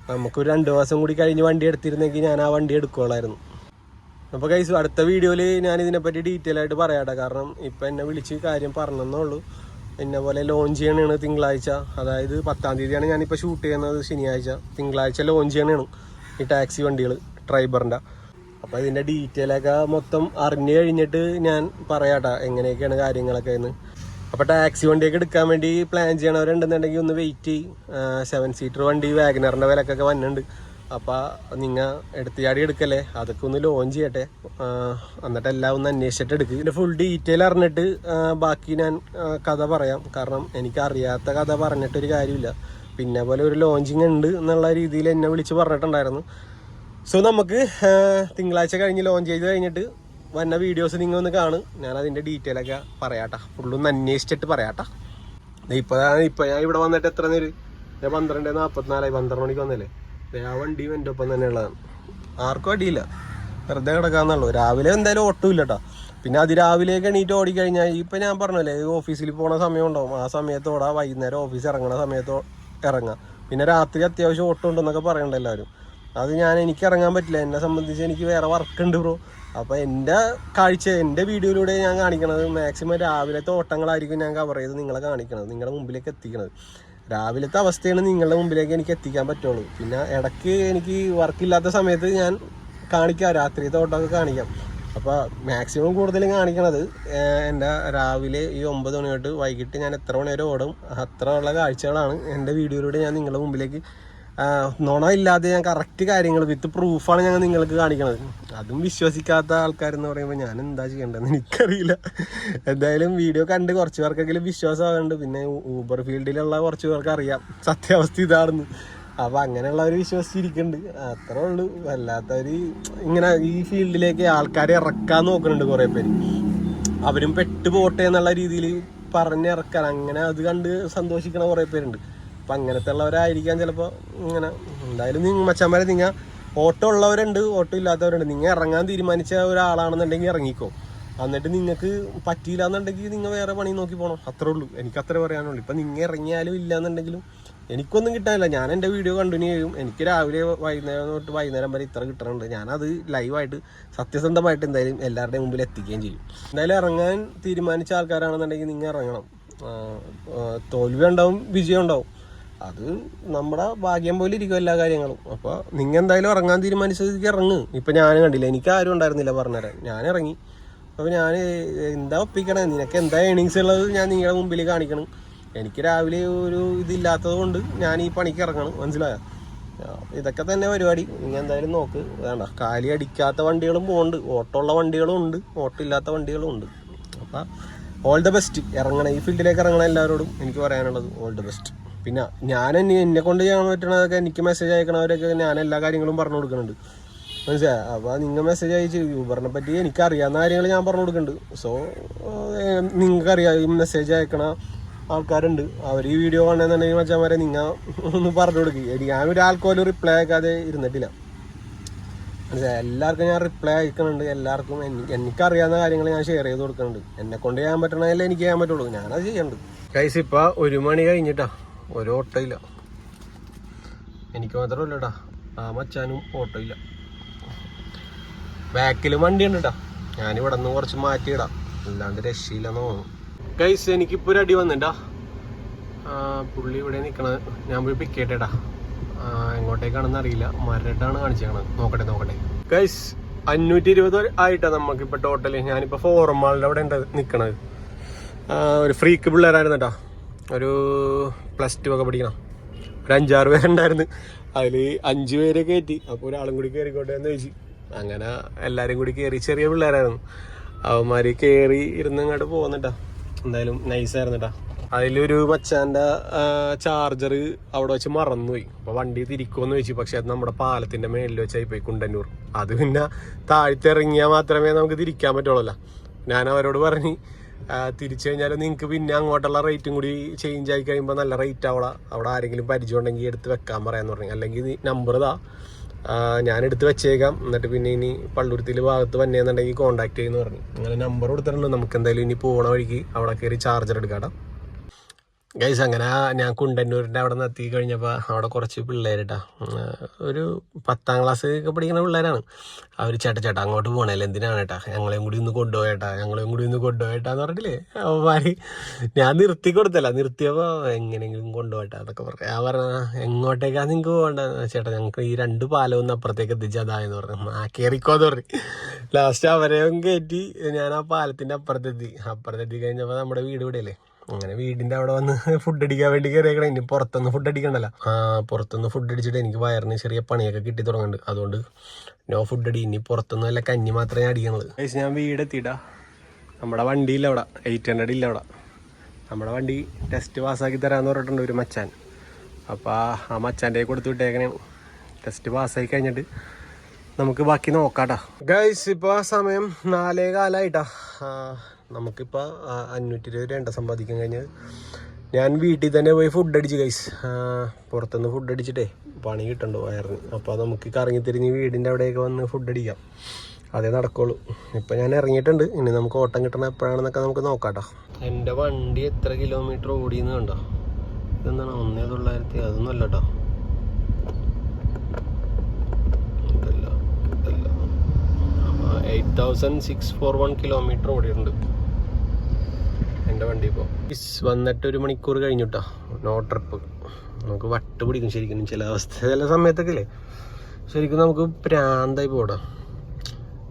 നമുക്കൊരു രണ്ട് മാസം കൂടി കഴിഞ്ഞ് വണ്ടി എടുത്തിരുന്നെങ്കിൽ ഞാൻ ആ വണ്ടി എടുക്കുള്ളായിരുന്നു അപ്പോൾ കൈസ് അടുത്ത വീഡിയോയിൽ ഞാൻ ഇതിനെപ്പറ്റി ഡീറ്റെയിൽ ആയിട്ട് പറയാട്ടെ. കാരണം ഇപ്പം എന്നെ വിളിച്ച് കാര്യം പറഞ്ഞെന്നുള്ളൂ എന്നെ പോലെ ലോഞ്ച് ചെയ്യണതാണ് തിങ്കളാഴ്ച. അതായത് പത്താം തീയതിയാണ് ഞാനിപ്പോൾ ഷൂട്ട് ചെയ്യുന്നത് ശനിയാഴ്ച. തിങ്കളാഴ്ച ലോഞ്ച് ചെയ്യണതാണ് ഈ ടാക്സി വണ്ടികൾ ഡ്രൈവറിന്റെ അപ്പോൾ ഇതിന്റെ ഡീറ്റെയിൽ ഒക്കെ മൊത്തം അറിഞ്ഞു കഴിഞ്ഞിട്ട് ഞാൻ പറയാട്ടാ എങ്ങനെയൊക്കെയാണ് കാര്യങ്ങളൊക്കെ എന്ന്. അപ്പോൾ ടാക്സി വണ്ടിയൊക്കെ എടുക്കാൻ വേണ്ടി പ്ലാൻ ചെയ്യണവരുണ്ടെന്നുണ്ടെങ്കിൽ ഒന്ന് വെയിറ്റ് ചെയ്യും. സെവൻ സീറ്റർ വണ്ടി വാഗനറിന്റെ വിലക്കൊക്കെ വന്നിട്ടുണ്ട്. അപ്പോൾ നിങ്ങൾ എടുത്തിയാടി എടുക്കല്ലേ? അതൊക്കെ ഒന്ന് ലോഞ്ച് ചെയ്യട്ടെ. എന്നിട്ട് എല്ലാം ഒന്ന് അന്വേഷിച്ചിട്ട് എടുക്കുക ഇതിന്റെ ഫുൾ ഡീറ്റെയിൽ അറിഞ്ഞിട്ട് ബാക്കി ഞാൻ കഥ പറയാം. കാരണം എനിക്ക് അറിയാത്ത കഥ പറഞ്ഞിട്ടൊരു കാര്യമില്ല. പിന്നെ പോലെ ഒരു ലോഞ്ചിങ് ഉണ്ട് എന്നുള്ള രീതിയിൽ എന്നെ വിളിച്ച് പറഞ്ഞിട്ടുണ്ടായിരുന്നു. സോ നമുക്ക് തിങ്കളാഴ്ച കഴിഞ്ഞ് ലോഞ്ച് ചെയ്ത് കഴിഞ്ഞിട്ട് വന്ന വീഡിയോസ് നിങ്ങൾ ഒന്ന് കാണും. ഞാൻ അതിന്റെ ഡീറ്റെയിൽ ഒക്കെ പറയാട്ടാ. ഫുള്ളൊന്ന് അന്വേഷിച്ചിട്ട് പറയാട്ടാ. ഇപ്പോൾ ഇപ്പോൾ ഞാൻ- ഇവിടെ വന്നിട്ട് എത്ര നേര്? ഞാൻ പന്ത്രണ്ട് നാൽപ്പത്തിനാലായി പന്ത്രണ്ട് മണിക്ക് വന്നല്ലേ? ആ ഒപ്പം തന്നെയുള്ളതാണ് ആർക്കും അടിയില്ല. വെറുതെ കിടക്കാന്നുള്ളൂ. രാവിലെ എന്തായാലും ഒട്ടുമില്ല കേട്ടോ പിന്നെ അതിരാവിലേക്ക് എണീറ്റ് ഓടിക്കഴിഞ്ഞാൽ ഇപ്പൊ ഞാൻ പറഞ്ഞല്ലേ ഓഫീസിൽ പോണ സമയം ഉണ്ടാവും ആ സമയത്ത് ഓടാ വൈകുന്നേരം ഓഫീസ് ഇറങ്ങണ സമയത്തോ ഇറങ്ങാം. പിന്നെ രാത്രി അത്യാവശ്യം ഓട്ടം ഉണ്ടെന്നൊക്കെ പറയണ്ട എല്ലാവരും. അത് ഞാൻ എനിക്ക് ഇറങ്ങാൻ പറ്റില്ല. എന്നെ സംബന്ധിച്ച് എനിക്ക് വേറെ വർക്ക് ഉണ്ട് ബ്രോ. അപ്പോൾ എന്റെ കാഴ്ച എന്റെ വീഡിയോയിലൂടെ ഞാൻ കാണിക്കണത് മാക്സിമം രാവിലത്തെ ഓട്ടങ്ങളായിരിക്കും ഞാൻ കവർ ചെയ്ത് നിങ്ങളെ കാണിക്കണത്. നിങ്ങളുടെ മുമ്പിലേക്ക് എത്തിക്കണത്. രാവിലത്തെ അവസ്ഥയാണ് നിങ്ങളുടെ മുമ്പിലേക്ക് എനിക്ക് എത്തിക്കാൻ പറ്റുള്ളൂ. പിന്നെ ഇടയ്ക്ക് എനിക്ക് വർക്കില്ലാത്ത സമയത്ത് ഞാൻ കാണിക്കാം രാത്രിയത്തെ ഓട്ടമൊക്കെ കാണിക്കാം. അപ്പോൾ മാക്സിമം കൂടുതലും കാണിക്കണത് എന്റെ രാവിലെ ഈ ഒമ്പത് മണി തൊട്ട് വൈകിട്ട് ഞാൻ എത്ര മണി വരെ ഓടും അത്ര ഉള്ള കാഴ്ചകളാണ് എന്റെ വീഡിയോയിലൂടെ ഞാൻ നിങ്ങളുടെ മുമ്പിലേക്ക് നുണ ഇല്ലാതെ ഞാൻ കറക്റ്റ് കാര്യങ്ങൾ വിത്ത് പ്രൂഫാണ് ഞങ്ങൾ നിങ്ങൾക്ക് കാണിക്കണത്. അതും വിശ്വസിക്കാത്ത ആൾക്കാരെന്ന് പറയുമ്പോൾ ഞാൻ എന്താ ചെയ്യേണ്ടതെന്ന് എനിക്കറിയില്ല. എന്തായാലും വീഡിയോ കണ്ട് കുറച്ച് പേർക്കെങ്കിലും വിശ്വാസമാകുന്നുണ്ട് പിന്നെ ഊബർ ഫീൽഡിലുള്ള കുറച്ച് പേർക്ക് അറിയാം. സത്യാവസ്ഥ ഇതാണെന്ന്. അപ്പം അങ്ങനെയുള്ളവർ വിശ്വസിച്ചിരിക്കുന്നുണ്ട് അത്രേ ഉള്ളൂ. വല്ലാത്തവർ ഇങ്ങനെ ഈ ഫീൽഡിലേക്ക് ആൾക്കാരെ ഇറക്കാൻ നോക്കുന്നുണ്ട് കുറേ പേര്. അവരും പെട്ട് പോട്ടെ എന്നുള്ള രീതിയിൽ പറഞ്ഞിറക്കാൻ അങ്ങനെ അത് കണ്ട് സന്തോഷിക്കണ കുറേ പേരുണ്ട്. അപ്പൊ അങ്ങനത്തെ ഉള്ളവരായിരിക്കാം ചിലപ്പോൾ ഇങ്ങനെ. എന്തായാലും നിങ്ങൾ മച്ചന്മാരെ നിങ്ങൾ ഓട്ടോ ഉള്ളവരുണ്ട് ഓട്ടോ ഇല്ലാത്തവരുണ്ട്. നിങ്ങൾ ഇറങ്ങാൻ തീരുമാനിച്ച ഒരാളാണെന്നുണ്ടെങ്കിൽ ഇറങ്ങിക്കോ. എന്നിട്ട് നിങ്ങൾക്ക് പറ്റിയില്ല എന്നുണ്ടെങ്കിൽ നിങ്ങൾ വേറെ പണി നോക്കി പോകണം അത്രേ ഉള്ളൂ. എനിക്ക് അത്ര പറയാനുള്ളൂ. ഇപ്പം നിങ്ങൾ ഇറങ്ങിയാലും ഇല്ല എന്നുണ്ടെങ്കിലും എനിക്കൊന്നും കിട്ടാനില്ല. ഞാൻ എന്റെ വീഡിയോ കണ്ടിന്യൂ ചെയ്യും. എനിക്ക് രാവിലെ വൈകുന്നേരം തൊട്ട് വൈകുന്നേരം വരെ ഇത്ര കിട്ടണുണ്ട്. ഞാനത് ലൈവായിട്ട് സത്യസന്ധമായിട്ട് എന്തായാലും എല്ലാവരുടെയും മുമ്പിൽ എത്തിക്കുകയും ചെയ്യും. എന്തായാലും ഇറങ്ങാൻ തീരുമാനിച്ച ആൾക്കാരാണെന്നുണ്ടെങ്കിൽ നിങ്ങൾ ഇറങ്ങണം. തോൽവി ഉണ്ടാവും വിജയം ഉണ്ടാവും. അത് നമ്മുടെ ഭാഗ്യം പോലെ ഇരിക്കും എല്ലാ കാര്യങ്ങളും. അപ്പോൾ നിങ്ങൾ എന്തായാലും ഇറങ്ങാൻ തീരുമാനിച്ചതിലേക്ക് ഇറങ്ങ്. ഇപ്പം ഞാൻ കണ്ടില്ല. എനിക്ക് ആരും ഉണ്ടായിരുന്നില്ല പറഞ്ഞുതരാൻ. ഞാൻ ഇറങ്ങി. അപ്പോൾ ഞാൻ എന്താ ഒപ്പിക്കണേ? നിനക്ക് എന്താ ഏണിങ്സ് ഉള്ളത് ഞാൻ നിങ്ങളുടെ മുമ്പിൽ കാണിക്കണം. എനിക്ക് രാവിലെ ഒരു ഇതില്ലാത്തത് കൊണ്ട് ഞാൻ ഈ പണിക്ക് ഇറങ്ങണം. മനസ്സിലായോ? ഇതൊക്കെ തന്നെ പരിപാടി. നിങ്ങൾ എന്തായാലും നോക്ക്. വേണ്ട. കാലി അടിക്കാത്ത വണ്ടികളും പോകുന്നുണ്ട് ഓട്ടോ ഉള്ള വണ്ടികളും ഉണ്ട്. ഓട്ടോ ഇല്ലാത്ത വണ്ടികളും ഉണ്ട്. അപ്പം ഓൾ ദ ബെസ്റ്റ് ഇറങ്ങണേ ഈ ഫീൽഡിലേക്ക് ഇറങ്ങണ എല്ലാവരോടും എനിക്ക് പറയാനുള്ളത് ഓൾ ദ ബെസ്റ്റ് പിന്നെ ഞാൻ എന്നെ കൊണ്ട് ചെയ്യാൻ പറ്റണതൊക്കെ എനിക്ക് മെസ്സേജ് അയക്കണവരൊക്കെ ഞാൻ എല്ലാ കാര്യങ്ങളും പറഞ്ഞു കൊടുക്കുന്നുണ്ട് മനസ്സിലായോ? അപ്പോൾ നിങ്ങൾ മെസ്സേജ് അയച്ച് യൂബറിനെ പറ്റി എനിക്ക് അറിയാവുന്ന കാര്യങ്ങൾ ഞാൻ പറഞ്ഞു കൊടുക്കുന്നുണ്ട് സോ നിങ്ങൾക്കറിയാം ഈ മെസ്സേജ് അയക്കണ ആൾക്കാരുണ്ട്. അവർ ഈ വീഡിയോ കാണുന്നുണ്ടെങ്കിൽ മച്ചാമാരെ നിങ്ങൾ ഒന്ന് പറഞ്ഞു കൊടുക്കുക ഞാൻ ഒരാൾക്കോലും റിപ്ലൈ അയക്കാതെ ഇരുന്നിട്ടില്ല. മനസ്സിലായോ? എല്ലാവർക്കും ഞാൻ റിപ്ലൈ അയക്കുന്നുണ്ട് എല്ലാവർക്കും എനിക്ക് എനിക്കറിയാവുന്ന കാര്യങ്ങൾ ഞാൻ ഷെയർ ചെയ്ത് കൊടുക്കുന്നുണ്ട് എന്നെ കൊണ്ട് ചെയ്യാൻ പറ്റണതല്ലേ എനിക്ക് ചെയ്യാൻ പറ്റുള്ളൂ. ഞാനത് ചെയ്യുന്നുണ്ട് കൈസ് ഇപ്പം ഒരു മണി കഴിഞ്ഞിട്ടാ. ഒരു ഓട്ടയില്ല. എനിക്ക് മാത്രമല്ല കേട്ടാ ആ മച്ചാനും ഓട്ടയില്ല. ബാക്കിൽ വണ്ടി ഉണ്ട് കേട്ടാ ഞാനിവിടെ നിന്ന് കുറച്ച് മാറ്റിയിടാം. അല്ലാണ്ട് രക്ഷയില്ലെന്ന് തോന്നുന്നു. കൈസ് എനിക്കിപ്പോൾ ഒരു അടി വന്നിട്ടാ പുള്ളി ഇവിടെ നിൽക്കണത് ഞാൻ പോയി പിക്ക് ചെയ്യട്ടേടാ. എങ്ങോട്ടേക്കാണെന്ന് അറിയില്ല. മരട്ടാണ് കാണിച്ചേക്കണത്. നോക്കട്ടെ നോക്കട്ടെ. കൈസ് അഞ്ഞൂറ്റി ഇരുപത് ആയിട്ടാ നമുക്കിപ്പോൾ ടോട്ടൽ ഞാനിപ്പോൾ ഫോർമാളിന്റെ അവിടെ ഉണ്ട് നിൽക്കണത് ഒരു ഫ്രീക്ക് പിള്ളേരായിരുന്നു കേട്ടോ ഒരു പ്ലസ് ടു ഒക്കെ പഠിക്കണം. ഒരു അഞ്ചാറ് പേരുണ്ടായിരുന്നു അതിൽ അഞ്ച് പേരെ കയറ്റി. അപ്പോൾ ഒരാളും കൂടി കയറിക്കോട്ടെ എന്ന് ചോദിച്ചു. അങ്ങനെ എല്ലാവരും കൂടി കയറി ചെറിയ പിള്ളേരായിരുന്നു. അവന്മാർ കയറി ഇരുന്ന് ഇങ്ങോട്ട് പോകുന്നുട്ടാ എന്തായാലും നൈസായിരുന്നു കേട്ടോ അതിലൊരു മച്ചാന്റെ ചാർജർ അവിടെ വെച്ച് മറന്നുപോയി. അപ്പോൾ വണ്ടി തിരിക്കുമെന്ന് ചോദിച്ചു. പക്ഷെ അത് നമ്മുടെ പാലത്തിന്റെ മേളിൽ വെച്ചായി പോയി കുണ്ടന്നൂർ. അത് പിന്നെ താഴ്ത്തിറങ്ങിയാൽ മാത്രമേ നമുക്ക് തിരിക്കാൻ പറ്റുള്ളൂ ഞാൻ അവരോട് പറഞ്ഞ് തിരിച്ചു കഴിഞ്ഞാൽ നിങ്ങൾക്ക് പിന്നെ അങ്ങോട്ടുള്ള റേറ്റും കൂടി ചേഞ്ച് ആയി കഴിയുമ്പോൾ നല്ല റേറ്റ് ആവുള്ള അവിടെ ആരെങ്കിലും പരിചയം ഉണ്ടെങ്കിൽ എടുത്ത് വെക്കാൻ പറയാന്ന് പറഞ്ഞു. അല്ലെങ്കിൽ നമ്പർ ഇതാ. ഞാൻ എടുത്ത് വെച്ചേക്കാം. എന്നിട്ട് പിന്നെ ഇനി പള്ളുരുത്തിൽ ഭാഗത്ത് വന്നേന്നുണ്ടെങ്കിൽ കോൺടാക്ട് ചെയ്യുന്നു പറഞ്ഞു. അങ്ങനെ നമ്പർ കൊടുത്തിട്ടുണ്ട്. നമുക്ക് എന്തായാലും ഇനി പോണ വഴിക്ക് അവിടെ കയറി ചാർജർ എടുക്കാം ഗൈസ് അങ്ങനെ ഞാൻ കുണ്ടന്നൂരിന്റെ അവിടെ നിന്ന് എത്തി കഴിഞ്ഞപ്പോൾ അവിടെ കുറച്ച് പിള്ളേരിട്ടാ. ഒരു പത്താം ക്ലാസ് ഒക്കെ പഠിക്കുന്ന പിള്ളേരാണ്. അവർ ചേട്ടാ ചേട്ടാ അങ്ങോട്ട് പോകണല്ലേ എന്തിനാണ് കേട്ടാ ഞങ്ങളെയും കൂടി ഒന്ന് കൊണ്ടുപോയേട്ടാ ഞങ്ങളെയും കൂടി ഒന്ന് കൊണ്ടുപോയേട്ടാന്ന് പറഞ്ഞില്ലേ? അവന്മാർ ഞാൻ നിർത്തി കൊടുത്തല്ല നിർത്തിയപ്പോൾ എങ്ങനെയെങ്കിലും കൊണ്ടുപോയിട്ടാ എന്നൊക്കെ പറഞ്ഞു. ഞാൻ പറഞ്ഞ എങ്ങോട്ടേക്കാ നിങ്ങൾക്ക് പോകണ്ട? ചേട്ടാ ഞങ്ങൾക്ക് ഈ രണ്ട് പാലം ഒന്ന് അപ്പുറത്തേക്ക് എത്തിച്ചതായെന്ന് പറഞ്ഞു. ആ കയറിക്കോന്ന് പറഞ്ഞു. ലാസ്റ്റ് അവരെയും കയറ്റി ഞാൻ ആ പാലത്തിന്റെ അപ്പുറത്തെത്തി. അപ്പുറത്തെത്തി കഴിഞ്ഞപ്പോൾ നമ്മുടെ വീട് ഇവിടെയല്ലേ? അങ്ങനെ വീടിന്റെ അവിടെ വന്ന് ഫുഡ് അടിക്കാൻ വേണ്ടി കയറിയേക്കണം ഇനി പുറത്തുനിന്ന് ഫുഡ് അടിക്കണ്ടല്ല. പുറത്തുനിന്ന് ഫുഡ് അടിച്ചിട്ട് എനിക്ക് വയറിന് ചെറിയ പണിയൊക്കെ കിട്ടി തുടങ്ങുന്നുണ്ട് അതുകൊണ്ട് നോ ഫുഡ് അടി. ഇനി പുറത്തുനിന്ന് വല്ല കഞ്ഞി മാത്രമേ അടിക്കണുള്ളൂ. ഗൈസ്, ഞാൻ വീട് എത്തിയിട്ടാ നമ്മുടെ ഇല്ല അവിടെ. എയ്റ്റ് ഹൺഡ്രഡ് ഇല്ല അവിടെ. നമ്മുടെ വണ്ടി ടെസ്റ്റ് പാസ്സാക്കി തരാമെന്ന് പറഞ്ഞിട്ടുണ്ട് ഒരു മച്ചാൻ. അപ്പോൾ ആ മച്ചാന്റെ കൊടുത്തു വിട്ടേക്കണേ. ടെസ്റ്റ് പാസ്സായി കഴിഞ്ഞിട്ട് നമുക്ക് ബാക്കി നോക്കാട്ടാ. ഗൈസ് ഇപ്പോൾ ആ സമയം നാലേ കാലായിട്ടാ ആ, നമുക്കിപ്പോൾ അഞ്ഞൂറ്റി ഇരുപത് രണ്ട സമ്പാദിക്കാൻ കഴിഞ്ഞാൽ ഞാൻ വീട്ടിൽ തന്നെ പോയി ഫുഡ് അടിച്ച് കൈസ് പുറത്തുനിന്ന് ഫുഡ് അടിച്ചിട്ടേ പണി കിട്ടണ്ടോ വയറിന്? അപ്പോൾ നമുക്ക് കറങ്ങി തിരിഞ്ഞ് വീടിന്റെ അവിടെയൊക്കെ വന്ന് ഫുഡ് അടിക്കാം. അതേ നടക്കുള്ളൂ. ഇപ്പം ഞാൻ ഇറങ്ങിയിട്ടുണ്ട്. ഇനി നമുക്ക് ഓട്ടം കിട്ടണ എപ്പോഴാണെന്നൊക്കെ നമുക്ക് നോക്കാട്ടോ. എന്റെ വണ്ടി എത്ര കിലോമീറ്റർ ഓടിയെന്ന് കണ്ടോ? ഇതെന്താണ്? ഒന്നേ തൊള്ളായിരത്തി അതൊന്നും അല്ല കേട്ടോ eight thousand six four one kilometre ഓടിയിട്ടുണ്ട്. എന്റെ വണ്ടി ഇപ്പോൾ വന്നിട്ട് ഒരു മണിക്കൂർ കഴിഞ്ഞിട്ടാ. നോ ട്രിപ്പ് നമുക്ക് വട്ട് പിടിക്കും ശരിക്കും ചില അവസ്ഥ ചില സമയത്തൊക്കെ അല്ലേ ശരിക്കും നമുക്ക് പ്രാന്തായി പോടാ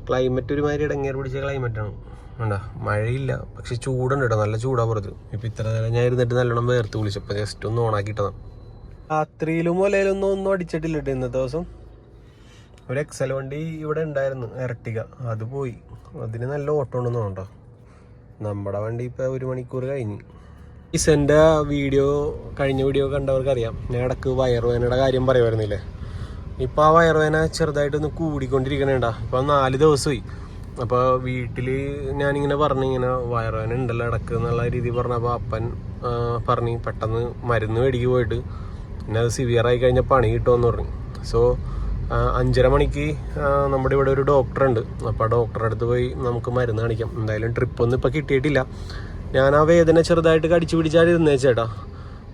ക്ലൈമറ്റ് ഒരുമാതിരി ഇടങ്ങേർ പിടിച്ച ക്ലൈമറ്റാണ് വേണ്ട മഴയില്ല പക്ഷെ ചൂടുണ്ട് കേട്ടോ. നല്ല ചൂടാ പുറത്ത്. ഇപ്പം ഇത്ര നേരം ഞാൻ ഇരുന്നിട്ട് നല്ലോണം വേർത്ത് വിളിച്ചപ്പോൾ ജസ്റ്റ് ഒന്ന് ഓണാക്കിയിട്ടതാണ് രാത്രിയിലും മുലയിലും ഒന്നും അടിച്ചിട്ടില്ല കേട്ടോ ഇന്നത്തെ ദിവസം. ഒരു എക്സൽ വണ്ടി ഇവിടെ ഉണ്ടായിരുന്നു ഇരട്ടിക. അത് പോയി. അതിന് നല്ല ഓട്ടം ഉണ്ടെന്ന് തോന്നട്ടോ നമ്മുടെ വണ്ടി ഇപ്പൊ ഒരു മണിക്കൂർ കഴിഞ്ഞു. ഇസെന്റെ വീഡിയോ കഴിഞ്ഞ വീഡിയോ കണ്ടവർക്ക് അറിയാം ഞാൻ ഇടയ്ക്ക് വയറുവേനയുടെ കാര്യം പറയുമായിരുന്നില്ലേ? ഇപ്പൊ ആ വയറുവേന ചെറുതായിട്ടൊന്ന് കൂടിക്കൊണ്ടിരിക്കണേണ്ടാ. ഇപ്പൊ നാല് ദിവസമായി. അപ്പോൾ വീട്ടിൽ ഞാനിങ്ങനെ പറഞ്ഞു ഇങ്ങനെ വയറുവേന ഉണ്ടല്ലോ ഇടയ്ക്ക് എന്നുള്ള രീതി പറഞ്ഞപ്പോൾ അപ്പൻ പറഞ്ഞു പെട്ടെന്ന് മരുന്ന് മേടിക്ക് പോയിട്ട്. പിന്നെ അത് സിവിയർ ആയി കഴിഞ്ഞാൽ പണി കിട്ടുമെന്ന് പറഞ്ഞു. സോ അഞ്ചര മണിക്ക് ആ, നമ്മുടെ ഇവിടെ ഒരു ഡോക്ടറുണ്ട്. അപ്പോൾ ആ ഡോക്ടറെ അടുത്ത് പോയി നമുക്ക് മരുന്ന് കാണിക്കാം. എന്തായാലും ട്രിപ്പൊന്നും ഇപ്പോൾ കിട്ടിയിട്ടില്ല. ഞാൻ ആ വേദന ചെറുതായിട്ട് കടിച്ചു പിടിച്ചാലിരുന്നേ ചേട്ടാ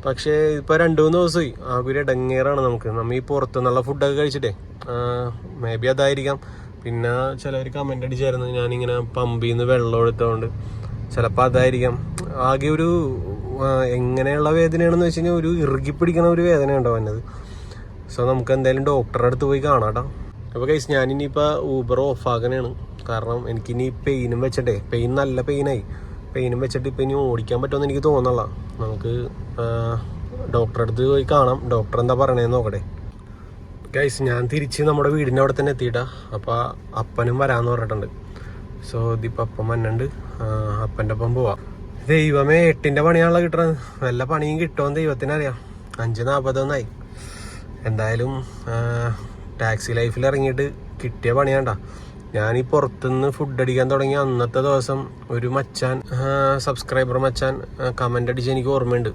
പക്ഷേ ഇപ്പോൾ രണ്ട് മൂന്ന് ദിവസമായി. ആകെ ഒരു ഇടങ്ങേറാണ് നമുക്ക്. നമ്മൾ ഈ പുറത്ത് നല്ല ഫുഡൊക്കെ കഴിച്ചിട്ടേ മേ ബി അതായിരിക്കാം. പിന്നെ ചിലവർ കമന്റ് അടിച്ചായിരുന്നു ഞാനിങ്ങനെ പമ്പിൽ നിന്ന് വെള്ളം എടുത്തതുകൊണ്ട് ചിലപ്പോൾ അതായിരിക്കാം. ആകെ ഒരു ആ, എങ്ങനെയുള്ള വേദനയാണെന്ന് വെച്ച് കഴിഞ്ഞാൽ ഒരു ഇറുകി പിടിക്കണ ഒരു വേദന ഉണ്ടോ വന്നത്. സോ നമുക്ക് എന്തായാലും ഡോക്ടറുടെ അടുത്ത് പോയി കാണാം കേട്ടോ അപ്പോൾ കൈസ് ഞാനിനിയിപ്പോൾ ഊബർ ഓഫ് ആക്കണേണ്. കാരണം എനിക്കിനി പെയിനും വെച്ചിട്ടേ പെയിൻ നല്ല പെയിനായി പെയിനും വെച്ചിട്ട് ഇപ്പം ഇനി ഓടിക്കാൻ പറ്റുമെന്ന് എനിക്ക് തോന്നല്ല നമുക്ക് ഡോക്ടറെ അടുത്ത് പോയി കാണാം. ഡോക്ടർ എന്താ പറയണേന്ന് നോക്കട്ടെ. ഗൈസ് ഞാൻ തിരിച്ച് നമ്മുടെ വീടിന്റെ അവിടെ തന്നെ എത്തിയിട്ടാ. അപ്പോൾ അപ്പനും വരാമെന്ന് പറഞ്ഞിട്ടുണ്ട്. സോ ഇതിപ്പോൾ അപ്പം വന്നുണ്ട് അപ്പന്റെ ഒപ്പം പോവാം. ദൈവമേ എട്ടിന്റെ പണിയാണല്ലോ കിട്ടണത്. വല്ല പണിയും കിട്ടുമെന്ന് ദൈവത്തിനറിയാം. അഞ്ച് നാൽപ്പത്തൊന്നായി എന്തായാലും ടാക്സി ലൈഫിൽ ഇറങ്ങിയിട്ട് കിട്ടിയ പണിയാണ്ട. ഞാൻ ഈ പുറത്തുനിന്ന് ഫുഡ് അടിക്കാൻ തുടങ്ങിയ അന്നത്തെ ദിവസം ഒരു മച്ചാൻ സബ്സ്ക്രൈബർ മച്ചാൻ കമന്റ് അടിച്ച് എനിക്ക് ഓർമ്മയുണ്ട്.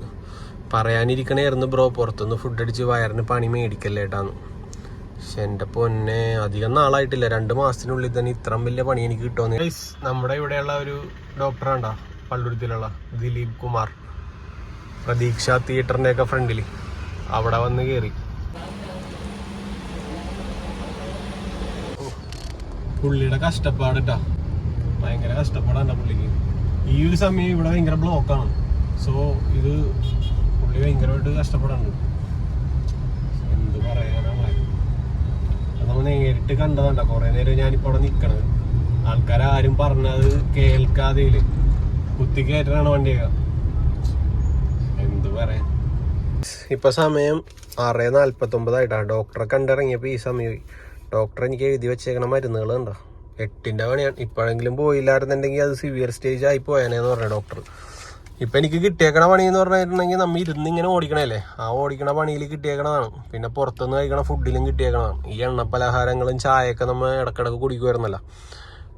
പറയാനിരിക്കണേയിരുന്നു ബ്രോ പുറത്തുനിന്ന് ഫുഡ് അടിച്ച് വയറിന് പണി മേടിക്കല്ലേട്ടാന്ന് പക്ഷെ എന്റെ പൊന്നെ അധികം നാളായിട്ടില്ല. രണ്ട് മാസത്തിനുള്ളിൽ തന്നെ ഇത്രയും വലിയ പണി എനിക്ക് കിട്ടുമെന്ന്. നമ്മുടെ ഇവിടെയുള്ള ഒരു ഡോക്ടറാണ്ടാ പള്ളുരുത്തിലുള്ള ദിലീപ് കുമാർ. പ്രതീക്ഷ തിയേറ്ററിന്റെയൊക്കെ ഫ്രണ്ടിൽ അവിടെ വന്ന് കയറി പുള്ളിയുടെ കഷ്ടപ്പാടിട്ടാ. ഭയങ്കര കഷ്ടപ്പാടാണ് പുള്ളിക്ക്. ഈ ഒരു സമയം ഇവിടെ ഭയങ്കര ബ്ലോക്കാണ് സോ ഇത് പുള്ളി ഭയങ്കരമായിട്ട് കഷ്ടപ്പെടാണ്ട് എന്ത് പറയാനാ നമ്മൾ നേരിട്ട് കണ്ടതാണ്ട. കുറെ നേരം ഞാനിപ്പോ അവിടെ നിക്കണത് ആൾക്കാരും പറഞ്ഞത് കേൾക്കാതെ കുത്തി കയറ്റാണ് വണ്ടിയൊക്കെ എന്ത് പറയാൻ. ഇപ്പൊ സമയം ആറ് നാല്പത്തി ഒമ്പതായിട്ടാണ് ഡോക്ടറെ കണ്ടിറങ്ങിയപ്പോ ഈ സമയമായി ഡോക്ടർ എനിക്ക് എഴുതി വെച്ചേക്കണ മരുന്നുകൾ ഉണ്ടോ എട്ടിന്റെ പണിയാണ്. ഇപ്പോഴെങ്കിലും പോയില്ലായിരുന്നുണ്ടെങ്കിൽ അത് സിവിയർ സ്റ്റേജ് ആയി പോയാനേന്ന് പറഞ്ഞ ഡോക്ടർ. ഇപ്പൊ എനിക്ക് കിട്ടിയേക്കണ പണി എന്ന് പറഞ്ഞിട്ടുണ്ടെങ്കിൽ നമ്മൾ ഇരുന്ന് ഇങ്ങനെ ഓടിക്കണല്ലേ? ആ ഓടിക്കണ പണിയിൽ കിട്ടിയേക്കണതാണ്. പിന്നെ പുറത്തുനിന്ന് കഴിക്കണ ഫുഡിലും കിട്ടിയേക്കണതാണ്. ഈ എണ്ണ പലഹാരങ്ങളും ചായയൊക്കെ നമ്മൾ ഇടക്കിടക്ക് കുടിക്കുമായിരുന്നല്ലോ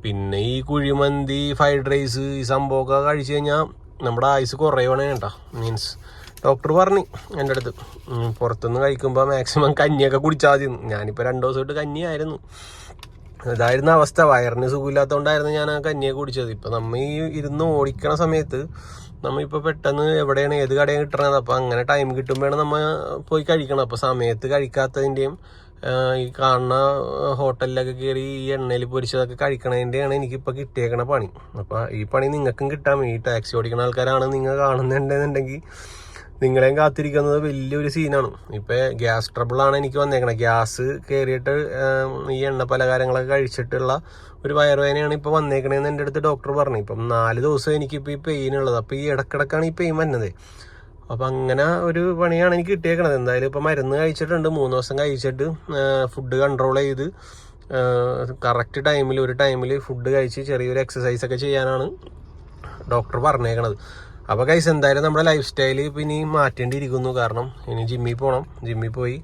പിന്നെ ഈ കുഴിമന്തി ഫ്രൈഡ് റൈസ് ഈ സംഭവമൊക്കെ കഴിച്ചു കഴിഞ്ഞാൽ നമ്മുടെ ആയുസ് കുറയുവാണ് കേട്ടോ മീൻസ് ഡോക്ടർ പറഞ്ഞു എന്റെ അടുത്ത് പുറത്തുനിന്ന് കഴിക്കുമ്പോൾ മാക്സിമം കഞ്ഞിയൊക്കെ കുടിച്ചാൽ മതി. ഞാനിപ്പോൾ രണ്ട് ദിവസമായിട്ട് കഞ്ഞിയായിരുന്നു. ഇതായിരുന്ന അവസ്ഥ. വയറിന് സുഖമില്ലാത്തതുകൊണ്ടായിരുന്നു ഞാൻ ആ കഞ്ഞിയെ കുടിച്ചത്. ഇപ്പം നമ്മൾ ഈ ഇരുന്ന് ഓടിക്കണ സമയത്ത് നമ്മളിപ്പോൾ പെട്ടെന്ന് എവിടെയാണ് ഏത് കടയാണ് കിട്ടണത്? അപ്പം അങ്ങനെ ടൈം കിട്ടുമ്പോഴാണ് നമ്മൾ പോയി കഴിക്കണം അപ്പോൾ സമയത്ത് കഴിക്കാത്തതിന്റെയും ഈ കാണുന്ന ഹോട്ടലിലൊക്കെ കയറി ഈ എണ്ണയിൽ പൊരിച്ചതൊക്കെ കഴിക്കണതിന്റെയാണ് എനിക്കിപ്പോൾ കിട്ടിയേക്കണ പണി. അപ്പോൾ ഈ പണി നിങ്ങൾക്കും കിട്ടാം ഈ ടാക്സി ഓടിക്കുന്ന ആൾക്കാരാണ് നിങ്ങൾ കാണുന്നുണ്ടെന്നുണ്ടെങ്കിൽ നിങ്ങളെയും കാത്തിരിക്കുന്നത് വലിയൊരു സീനാണ് ഇപ്പോൾ ഗ്യാസ് ട്രബിളാണ് എനിക്ക് വന്നേക്കണത് ഗ്യാസ് കയറിയിട്ട് ഈ എണ്ണ പലഹാരങ്ങളൊക്കെ കഴിച്ചിട്ടുള്ള ഒരു വയറുവേദനയാണ് ഇപ്പോൾ വന്നേക്കണേന്ന് എന്റെ അടുത്ത് ഡോക്ടർ പറഞ്ഞു. ഇപ്പം നാല് ദിവസം എനിക്കിപ്പോൾ ഈ പെയിൻ ഉള്ളത്. അപ്പോൾ ഈ ഇടക്കിടക്കാണ് ഈ പെയിൻ വന്നത്. അപ്പം അങ്ങനെ ഒരു പണിയാണ് എനിക്ക് കിട്ടിയേക്കണത്. എന്തായാലും ഇപ്പം മരുന്ന് കഴിച്ചിട്ടുണ്ട്. മൂന്ന് ദിവസം കഴിച്ചിട്ട് ഫുഡ് കൺട്രോൾ ചെയ്ത് കറക്റ്റ് ടൈമിൽ ഒരു ടൈമിൽ ഫുഡ് കഴിച്ച് ചെറിയൊരു എക്സസൈസ് ഒക്കെ ചെയ്യാനാണ് ഡോക്ടർ പറഞ്ഞേക്കണത്. അപ്പോൾ കൈസ് എന്തായാലും നമ്മുടെ ലൈഫ് സ്റ്റൈൽ ഇപ്പം ഇനി മാറ്റേണ്ടിയിരിക്കുന്നു. കാരണം ഇനി ജിമ്മിൽ പോകണം ജിമ്മിൽ പോയി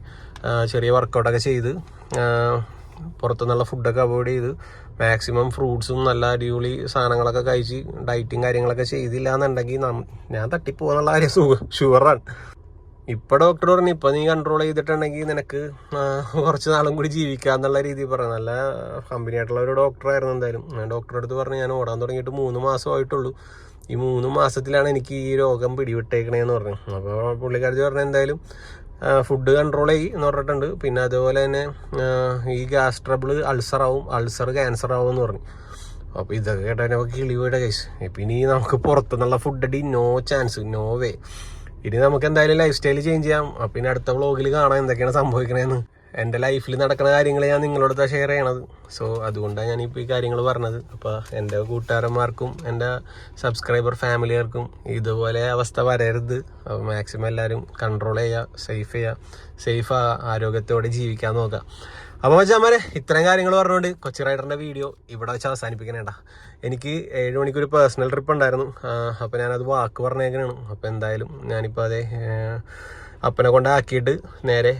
ചെറിയ വർക്കൗട്ടൊക്കെ ചെയ്ത് പുറത്തുനിന്നുള്ള ഫുഡൊക്കെ അവോയ്ഡ് ചെയ്ത് മാക്സിമം ഫ്രൂട്ട്സും നല്ല അടിപൊളി സാധനങ്ങളൊക്കെ കഴിച്ച് ഡയറ്റും കാര്യങ്ങളൊക്കെ ചെയ്തില്ല എന്നുണ്ടെങ്കിൽ ഞാൻ തട്ടിപ്പോകാനുള്ള കാര്യം ഷുവറാണ് ഇപ്പോൾ ഡോക്ടർ പറഞ്ഞു ഇപ്പം നീ കൺട്രോൾ ചെയ്തിട്ടുണ്ടെങ്കിൽ നിനക്ക് കുറച്ച് നാളും കൂടി ജീവിക്കാന്നുള്ള രീതിയിൽ പറഞ്ഞു. നല്ല കമ്പനി ആയിട്ടുള്ള ഒരു ഡോക്ടറായിരുന്നു എന്തായാലും. ഡോക്ടറെ അടുത്ത് പറഞ്ഞു ഞാൻ ഓടാൻ തുടങ്ങിയിട്ട് മൂന്ന് മാസമായിട്ടുള്ളൂ. ഈ മൂന്ന് മാസത്തിലാണ് എനിക്ക് ഈ രോഗം പിടിവിട്ടേക്കണേന്ന് പറഞ്ഞു. അപ്പോൾ പുള്ളിക്കാരത്തി പറഞ്ഞു എന്തായാലും ഫുഡ് കൺട്രോൾ ചെയ്യും എന്ന് പറഞ്ഞിട്ടുണ്ട്. പിന്നെ അതുപോലെ തന്നെ ഈ ഗ്യാസ് ട്രബിൾ അൾസർ ആവും. അൾസർ ക്യാൻസർ ആവും എന്ന് പറഞ്ഞു. അപ്പോൾ ഇതൊക്കെ കേട്ടാൽ നമുക്ക് കിളിവിടെ കേസ് ഇപ്പം ഇനി നമുക്ക് പുറത്തുനിന്നുള്ള ഫുഡ് അടി നോ ചാൻസ് നോ വേ ഇനി നമുക്ക് എന്തായാലും ലൈഫ് സ്റ്റൈൽ ചേഞ്ച് ചെയ്യാം പിന്നെ അടുത്ത വ്ളോഗിൽ കാണാം എന്തൊക്കെയാണ് സംഭവിക്കണേന്ന്. എന്റെ ലൈഫിൽ നടക്കുന്ന കാര്യങ്ങൾ ഞാൻ നിങ്ങളോട് ഷെയർ ചെയ്യണത്. സോ അതുകൊണ്ടാണ് ഞാനിപ്പോൾ ഈ കാര്യങ്ങൾ പറഞ്ഞത്. അപ്പോൾ എന്റെ കൂട്ടുകാരന്മാർക്കും എന്റെ സബ്സ്ക്രൈബർ ഫാമിലിയർക്കും ഇതുപോലെ അവസ്ഥ വരരുത്. അപ്പോൾ മാക്സിമം എല്ലാവരും കൺട്രോൾ ചെയ്യുക സേഫ് ചെയ്യുക സേഫ് ആരോഗ്യത്തോടെ ജീവിക്കാൻ നോക്കുക അപ്പോൾ മച്ചാമാരെ ഇത്രയും കാര്യങ്ങൾ പറഞ്ഞുകൊണ്ട് കൊച്ചി റൈഡറിന്റെ വീഡിയോ ഇവിടെ വെച്ച് അവസാനിപ്പിക്കണേണ്ട എനിക്ക് ഏഴ് മണിക്കൊരു പേഴ്സണൽ ട്രിപ്പ് ഉണ്ടായിരുന്നു. അപ്പോൾ ഞാനത് വാക്ക് പറഞ്ഞേക്കണാണ്. അപ്പോൾ എന്തായാലും ഞാനിപ്പോൾ അതേ അപ്പനെ കൊണ്ടാക്കിയിട്ട് നേരെ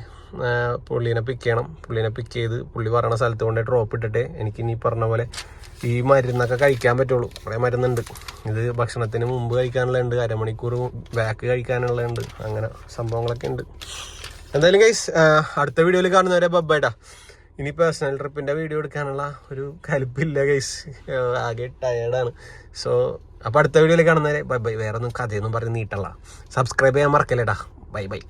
പുള്ളീനെ പിക്ക് ചെയ്യണം. പുള്ളീനെ പിക്ക് ചെയ്ത് പുള്ളി പറയണ സ്ഥലത്ത് കൊണ്ട് ഡ്രോപ്പ് ഇട്ടിട്ട് എനിക്ക് ഇനി പറഞ്ഞ പോലെ ഈ മരുന്നൊക്കെ കഴിക്കാൻ പറ്റുള്ളൂ. കുറേ മരുന്നുണ്ട്. ഇത് ഭക്ഷണത്തിന് മുമ്പ് കഴിക്കാനുള്ളതുണ്ട്. അരമണിക്കൂർ ബാക്ക് കഴിക്കാനുള്ളതുണ്ട്. അങ്ങനെ സംഭവങ്ങളൊക്കെ ഉണ്ട്. എന്തായാലും ഗൈസ് അടുത്ത വീഡിയോയിൽ കാണുന്നവരെ ബബ്ബായിട്ടാ ഇനി പേഴ്സണൽ ട്രിപ്പിന്റെ വീഡിയോ എടുക്കാനുള്ള ഒരു കലിപ്പില്ല ഗൈസ് ആകെ ടയേർഡാണ് സോ അപ്പോൾ അടുത്ത വീഡിയോയിൽ കാണുന്നവരെ ബൈ ബൈ വേറെ ഒന്നും കഥയൊന്നും പറഞ്ഞ് നീട്ടല്ല സബ്സ്ക്രൈബ് ചെയ്യാൻ മറക്കല്ലേടാ ബൈ ബൈ